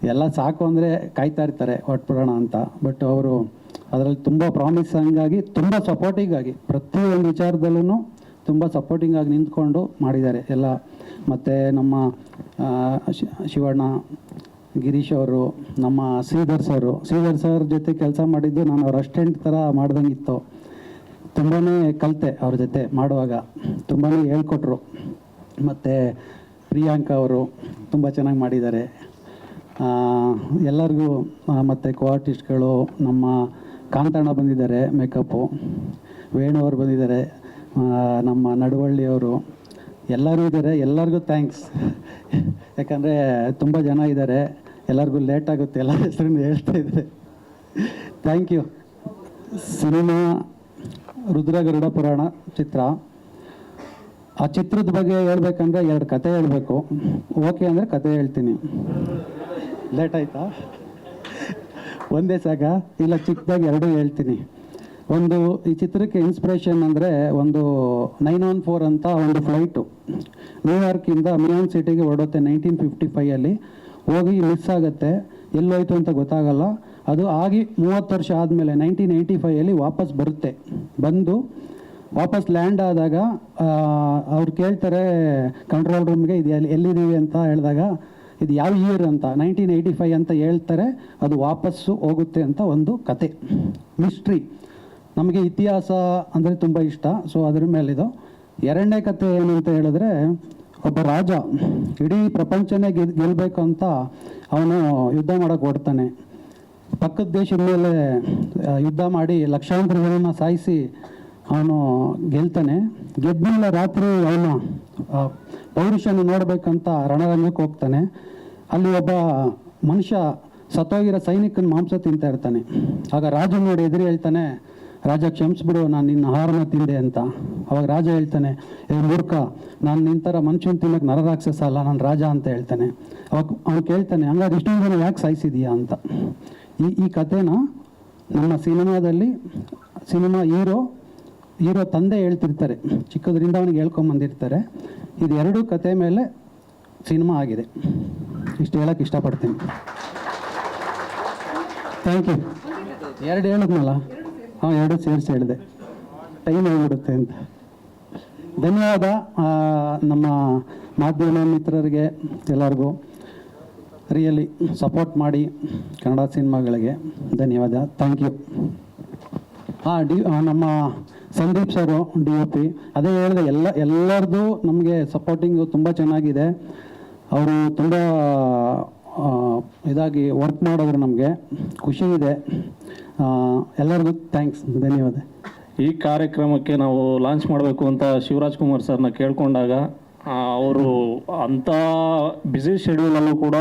ಎಲ್ಲ ಸಾಕು ಅಂದರೆ ಕಾಯ್ತಾ ಇರ್ತಾರೆ ಹೊಟ್ಬಿಡೋಣ ಅಂತ. ಬಟ್ ಅವರು ಅದರಲ್ಲಿ ತುಂಬ ಪ್ರಾಮಿಸಿಂಗ್ ಆಗಿ ತುಂಬ ಸಪೋರ್ಟಿಂಗ್ ಆಗಿ ಪ್ರತಿಯೊಂದು ವಿಚಾರದಲ್ಲೂ ತುಂಬ ಸಪೋರ್ಟಿಂಗ್ ಆಗಿ ನಿಂತ್ಕೊಂಡು ಮಾಡಿದ್ದಾರೆ ಎಲ್ಲ. ಮತ್ತು ನಮ್ಮ ಶಿವಣ್ಣ, ಗಿರೀಶ್ ಅವರು, ನಮ್ಮ ಶ್ರೀಧರ್ ಸರ್. ಶ್ರೀಧರ್ ಸರ್ ಜೊತೆ ಕೆಲಸ ಮಾಡಿದ್ದು ನಾನು ಅವ್ರ ಅಸ್ಟೆಂಟ್ ಥರ ಮಾಡ್ದಂಗಿತ್ತು. ತುಂಬಾ ಕಲಿತೆ ಅವ್ರ ಜೊತೆ ಮಾಡುವಾಗ. ತುಂಬಾ ಹೇಳ್ಕೊಟ್ರು. ಮತ್ತು ಪ್ರಿಯಾಂಕಾ ಅವರು ತುಂಬ ಚೆನ್ನಾಗಿ ಮಾಡಿದ್ದಾರೆ. ಎಲ್ಲರಿಗೂ ಮತ್ತು ಕೋ ಆರ್ಟಿಸ್ಟ್ಗಳು ನಮ್ಮ ಕಾಂತಣ್ಣ ಬಂದಿದ್ದಾರೆ, ಮೇಕಪ್ಪು. ವೇಣು ಅವರು ಬಂದಿದ್ದಾರೆ ನಮ್ಮ ನಡುವಳ್ಳಿಯವರು. ಎಲ್ಲರೂ ಇದ್ದಾರೆ, ಎಲ್ಲರಿಗೂ ಥ್ಯಾಂಕ್ಸ್ ಯಾಕಂದರೆ ತುಂಬ ಜನ ಇದ್ದಾರೆ, ಎಲ್ಲರಿಗೂ ಲೇಟ್ ಆಗುತ್ತೆ ಎಲ್ಲ ಹೆಸರನ್ನು ಹೇಳ್ತಾ ಇದ್ದಾರೆ. Thank you cinema Rudra Garuda Purana ಚಿತ್ರ. ಆ ಚಿತ್ರದ ಬಗ್ಗೆ ಹೇಳ್ಬೇಕಂದ್ರೆ ಎರಡು ಕತೆ ಹೇಳಬೇಕು. ಓಕೆ ಅಂದರೆ ಕತೆ ಹೇಳ್ತೀನಿ. ಲೇಟ್ ಆಯ್ತಾ? ಒಂದೇ ಸಾಗ ಇಲ್ಲ, ಚಿಕ್ಕದಾಗಿ ಎರಡೂ ಹೇಳ್ತೀನಿ. ಒಂದು ಈ ಚಿತ್ರಕ್ಕೆ ಇನ್ಸ್ಪಿರೇಷನ್ ಅಂದರೆ ಒಂದು ನೈನ್ ಒನ್ ಫೋರ್ ಅಂತ ಒಂದು ಫ್ಲೈಟು ನ್ಯೂಯಾರ್ಕಿಂದ ಮಿಯಾನ್ ಸಿಟಿಗೆ ಹೊರಡುತ್ತೆ ನೈನ್ಟೀನ್ ಫಿಫ್ಟಿ ಫೈಯಲ್ಲಿ ಹೋಗಿ ಮಿಸ್ ಆಗುತ್ತೆ. ಎಲ್ಲೋಯ್ತು ಅಂತ ಗೊತ್ತಾಗಲ್ಲ. ಅದು ಆಗಿ ಮೂವತ್ತು ವರ್ಷ ಆದಮೇಲೆ ನೈನ್ಟೀನ್ ಏಯ್ಟಿ ಫೈಯಲ್ಲಿ ವಾಪಸ್ ಬರುತ್ತೆ. ಬಂದು ವಾಪಸ್ ಲ್ಯಾಂಡ್ ಆದಾಗ ಅವ್ರು ಕೇಳ್ತಾರೆ ಕಂಟ್ರೋಲ್ ರೂಮ್ಗೆ ಇದು ಎಲ್ಲಿ, ಎಲ್ಲಿದ್ದೀವಿ ಅಂತ ಹೇಳಿದಾಗ ಇದು ಯಾವ ಇಯರ್ ಅಂತ? ನೈನ್ಟೀನ್ ಏಯ್ಟಿ ಫೈವ್ ಅಂತ ಹೇಳ್ತಾರೆ, ಅದು ವಾಪಸ್ಸು ಹೋಗುತ್ತೆ ಅಂತ ಒಂದು ಕತೆ. ಮಿಸ್ಟ್ರಿ ನಮಗೆ ಇತಿಹಾಸ ಅಂದರೆ ತುಂಬ ಇಷ್ಟ. ಸೊ ಅದ್ರ ಮೇಲಿದು. ಎರಡನೇ ಕತೆ ಏನು ಅಂತ ಹೇಳಿದ್ರೆ, ಒಬ್ಬ ರಾಜ ಇಡೀ ಪ್ರಪಂಚನೇ ಗೆಲ್ ಗೆಲ್ಲಬೇಕು ಅಂತ ಅವನು ಯುದ್ಧ ಮಾಡೋಕ್ಕೆ ಓಡ್ತಾನೆ. ಪಕ್ಕದ ದೇಶದ ಮೇಲೆ ಯುದ್ಧ ಮಾಡಿ ಲಕ್ಷಾಂತರ ಜನನ ಸಾಯಿಸಿ ಅವನು ಗೆಲ್ತಾನೆ. ಗೆದ್ದಿಲ್ಲ ರಾತ್ರಿ ಅವನು ಪೌರುಷನ ನೋಡಬೇಕಂತ ರಣರಂಗಕ್ಕೆ ಹೋಗ್ತಾನೆ. ಅಲ್ಲಿ ಒಬ್ಬ ಮನುಷ್ಯ ಸತ್ತೋಗಿರೋ ಸೈನಿಕನ ಮಾಂಸ ತಿಂತಾ ಇರ್ತಾನೆ. ಆಗ ರಾಜ ನೋಡಿ ಎದುರು ಹೇಳ್ತಾನೆ, ರಾಜ ಕ್ಷಮಿಸ್ಬಿಡು, ನಾನು ನಿನ್ನ ಆಹಾರನ ತಿಂದೆ ಅಂತ. ಅವಾಗ ರಾಜ ಹೇಳ್ತಾನೆ, ಏ ಮೂರ್ಖ, ನಾನು ನಿನ್ನ ಥರ ಮನುಷ್ಯನ ತಿನ್ನಕ್ಕೆ ನರರಾಕ್ಷಸ ಅಲ್ಲ, ನಾನು ರಾಜ ಅಂತ ಹೇಳ್ತಾನೆ. ಅವಾಗ ಅವ್ನು ಕೇಳ್ತಾನೆ, ಹಂಗಾದ್ರೆ ಇಷ್ಟೊಂದು ಜನ ಯಾಕೆ ಸಾಯಿಸಿದೀಯಾ ಅಂತ? ಈ ಈ ಕಥೆನ ನಮ್ಮ ಸಿನಿಮಾದಲ್ಲಿ, ಸಿನಿಮಾ ಹೀರೋ ಹೀರೋ ತಂದೆ ಹೇಳ್ತಿರ್ತಾರೆ, ಚಿಕ್ಕದ್ರಿಂದ ಅವನಿಗೆ ಹೇಳ್ಕೊಂಬಂದಿರ್ತಾರೆ ಇದು ಎರಡೂ ಕತೆ ಮೇಲೆ ಸಿನಿಮಾ ಆಗಿದೆ. ಇಷ್ಟು ಹೇಳಕ್ಕೆ ಇಷ್ಟಪಡ್ತೀನಿ. ಥ್ಯಾಂಕ್ ಯು ಎರಡು ಹೇಳಿದ್ನಲ್ಲ? ಹಾಂ, ಎರಡು ಸೇರಿಸಿ ಹೇಳಿದೆ. ಟೈಮ್ ಆಗಿಬಿಡುತ್ತೆ ಅಂತ. ಧನ್ಯವಾದ ನಮ್ಮ ಮಾಧ್ಯಮ ಮಿತ್ರರಿಗೆ ಎಲ್ಲರಿಗೂ. ರಿಯಲಿ ಸಪೋರ್ಟ್ ಮಾಡಿ ಕನ್ನಡ ಸಿನಿಮಾಗಳಿಗೆ ಧನ್ಯವಾದ. ಥ್ಯಾಂಕ್ ಯು ಹಾಂ ಡಿ ನಮ್ಮ Sandeep sir D O P ಅದೇ ಹೇಳಿದೆ, ಎಲ್ಲ, ಎಲ್ಲರದು ನಮಗೆ ಸಪೋರ್ಟಿಂಗು ತುಂಬ ಚೆನ್ನಾಗಿದೆ. ಅವರು ತುಂಬ ಇದಾಗಿ ವರ್ಕ್ ಮಾಡಿದ್ರು ನಮಗೆ. ಖುಷಿ ಇದೆ. ಎಲ್ಲರದ್ದು ಎಲ್ಲರಿಗೂ ಥ್ಯಾಂಕ್ಸ್ ಧನ್ಯವಾದ. ಈ ಕಾರ್ಯಕ್ರಮಕ್ಕೆ ನಾವು ಲಾಂಚ್ ಮಾಡಬೇಕು ಅಂತ ಶಿವರಾಜ್ ಕುಮಾರ್ ಸರ್ನ ಕೇಳಿಕೊಂಡಾಗ ಅವರು ಅಂಥ ಬ್ಯುಸಿ ಶೆಡ್ಯೂಲಲ್ಲೂ ಕೂಡ,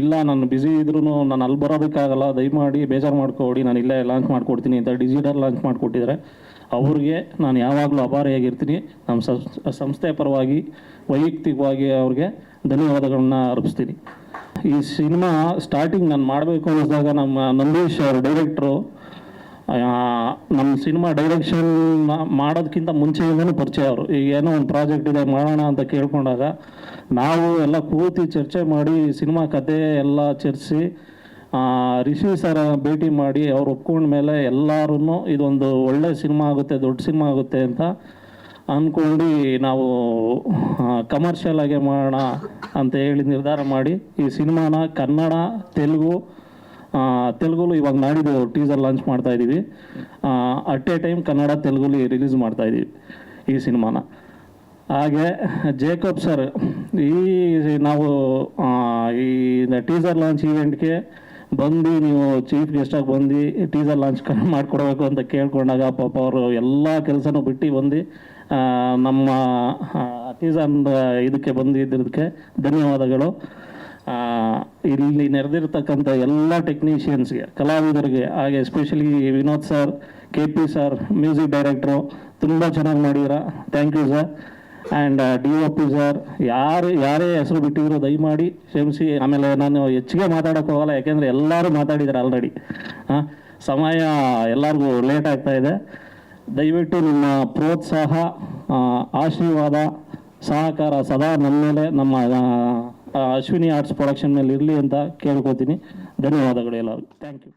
ಇಲ್ಲ, ನಾನು ಬ್ಯುಸಿ ಇದ್ರೂ ನಾನು ಅಲ್ಲಿ ಬರೋದಕ್ಕಾಗಲ್ಲ, ದಯಮಾಡಿ ಬೇಜಾರು ಮಾಡ್ಕೊಡಿ ನಾನು ಇಲ್ಲೇ ಲಾಂಚ್ ಮಾಡಿಕೊಡ್ತೀನಿ ಅಂತ ಡಿಜಿಟಲ್ ಲಾಂಚ್ ಮಾಡಿಕೊಟ್ಟಿದ್ದಾರೆ. ಅವ್ರಿಗೆ ನಾನು ಯಾವಾಗಲೂ ಅಭಾರಿಯಾಗಿರ್ತೀನಿ ನಮ್ಮ ಸಂಸ್- ಸಂಸ್ಥೆ ಪರವಾಗಿ, ವೈಯಕ್ತಿಕವಾಗಿ ಅವ್ರಿಗೆ ಧನ್ಯವಾದಗಳನ್ನ ಅರ್ಪಿಸ್ತೀನಿ. ಈ ಸಿನಿಮಾ ಸ್ಟಾರ್ಟಿಂಗ್ ನಾನು ಮಾಡಬೇಕು ಅನ್ನಿಸಿದಾಗ ನಮ್ಮ ನಂದೀಶ್ ಅವರು ಡೈರೆಕ್ಟ್ರು ನಮ್ಮ ಸಿನಿಮಾ ಡೈರೆಕ್ಷನ್ ಮಾಡೋದಕ್ಕಿಂತ ಮುಂಚೆಯಿಂದನೂ ಪರಿಚಯ ಅವರು. ಈಗ ಏನೋ ಒಂದು ಪ್ರಾಜೆಕ್ಟ್ ಇದೆ, ಮಾಡೋಣ ಅಂತ ಕೇಳ್ಕೊಂಡಾಗ ನಾವು ಎಲ್ಲ ಕೂತಿ ಚರ್ಚೆ ಮಾಡಿ, ಸಿನಿಮಾ ಕತೆ ಎಲ್ಲ ಚರ್ಚಿಸಿ ರಿಷಿ ಸರ್ ಭೇಟಿ ಮಾಡಿ ಅವ್ರು ಒಪ್ಕೊಂಡ ಮೇಲೆ ಎಲ್ಲರೂ ಇದೊಂದು ಒಳ್ಳೆ ಸಿನಿಮಾ ಆಗುತ್ತೆ, ದೊಡ್ಡ ಸಿನಿಮಾ ಆಗುತ್ತೆ ಅಂತ ಅಂದ್ಕೊಂಡು ನಾವು ಕಮರ್ಷಿಯಲ್ ಆಗಿ ಮಾಡೋಣ ಅಂತ ಹೇಳಿ ನಿರ್ಧಾರ ಮಾಡಿ ಈ ಸಿನಿಮಾನ ಕನ್ನಡ, ತೆಲುಗು ತೆಲುಗುಲು ಇವಾಗ ನಾಡಿದ್ದು ಟೀಸರ್ ಲಾಂಚ್ ಮಾಡ್ತಾ ಇದ್ದೀವಿ ಅಟ್ ಎ ಟೈಮ್ ಕನ್ನಡ, ತೆಲುಗುಲಿ ರಿಲೀಸ್ ಮಾಡ್ತಾ ಇದ್ದೀವಿ ಈ ಸಿನಿಮಾನ. ಹಾಗೆ ಜೇಕಬ್ ಸರ್ ಈ ನಾವು ಈ ಟೀಸರ್ ಲಾಂಚ್ ಈವೆಂಟ್ಗೆ ಬಂದು ನೀವು ಚೀಫ್ ಗೆಸ್ಟಾಗಿ ಬಂದು ಟೀಸರ್ ಲಾಂಚ್ ಮಾಡಿಕೊಡ್ಬೇಕು ಅಂತ ಕೇಳ್ಕೊಂಡಾಗ ಪಾಪ ಅವರು ಎಲ್ಲ ಕೆಲಸನೂ ಬಿಟ್ಟು ಬಂದು ನಮ್ಮ ಟೀಸರ್ ಇದಕ್ಕೆ ಬಂದಿದ್ದಕ್ಕೆ ಧನ್ಯವಾದಗಳು. ಇಲ್ಲಿ ನೆರೆದಿರ್ತಕ್ಕಂಥ ಎಲ್ಲ ಟೆಕ್ನಿಷಿಯನ್ಸ್ಗೆ, ಕಲಾವಿದರಿಗೆ, ಹಾಗೆ especially Vinod sir K P sir music director ತುಂಬ ಚೆನ್ನಾಗಿ ಮಾಡಿದ್ದೀರ. Thank you sir and D O P sir ಯಾರು, ಯಾರೇ ಹೆಸರು ಬಿಟ್ಟಿದ್ರು ದಯಮಾಡಿ ಕ್ಷಮಿಸಿ. ಆಮೇಲೆ ನಾನು ಹೆಚ್ಚಿಗೆ ಮಾತಾಡೋಕ್ಕೆ ಹೋಗಲ್ಲ, ಯಾಕೆಂದರೆ ಎಲ್ಲರೂ ಮಾತಾಡಿದ್ದಾರೆ ಆಲ್ರೆಡಿ ಹಾಂ? ಸಮಯ ಎಲ್ಲರಿಗೂ ಲೇಟ್ ಆಗ್ತಾ ಇದೆ. ದಯವಿಟ್ಟು ನಿಮ್ಮ ಪ್ರೋತ್ಸಾಹ ಆಶೀರ್ವಾದ, ಸಹಕಾರ ಸದಾ ನಮ್ಮ ಮೇಲೆ, ನಮ್ಮ ಅಶ್ವಿನಿ ಆರ್ಟ್ಸ್ ಪ್ರೊಡಕ್ಷನ್ ಮೇಲೆ ಇರಲಿ ಅಂತ ಕೇಳ್ಕೊತೀನಿ. ಧನ್ಯವಾದಗಳು ಎಲ್ಲರಿಗೂ. Thank you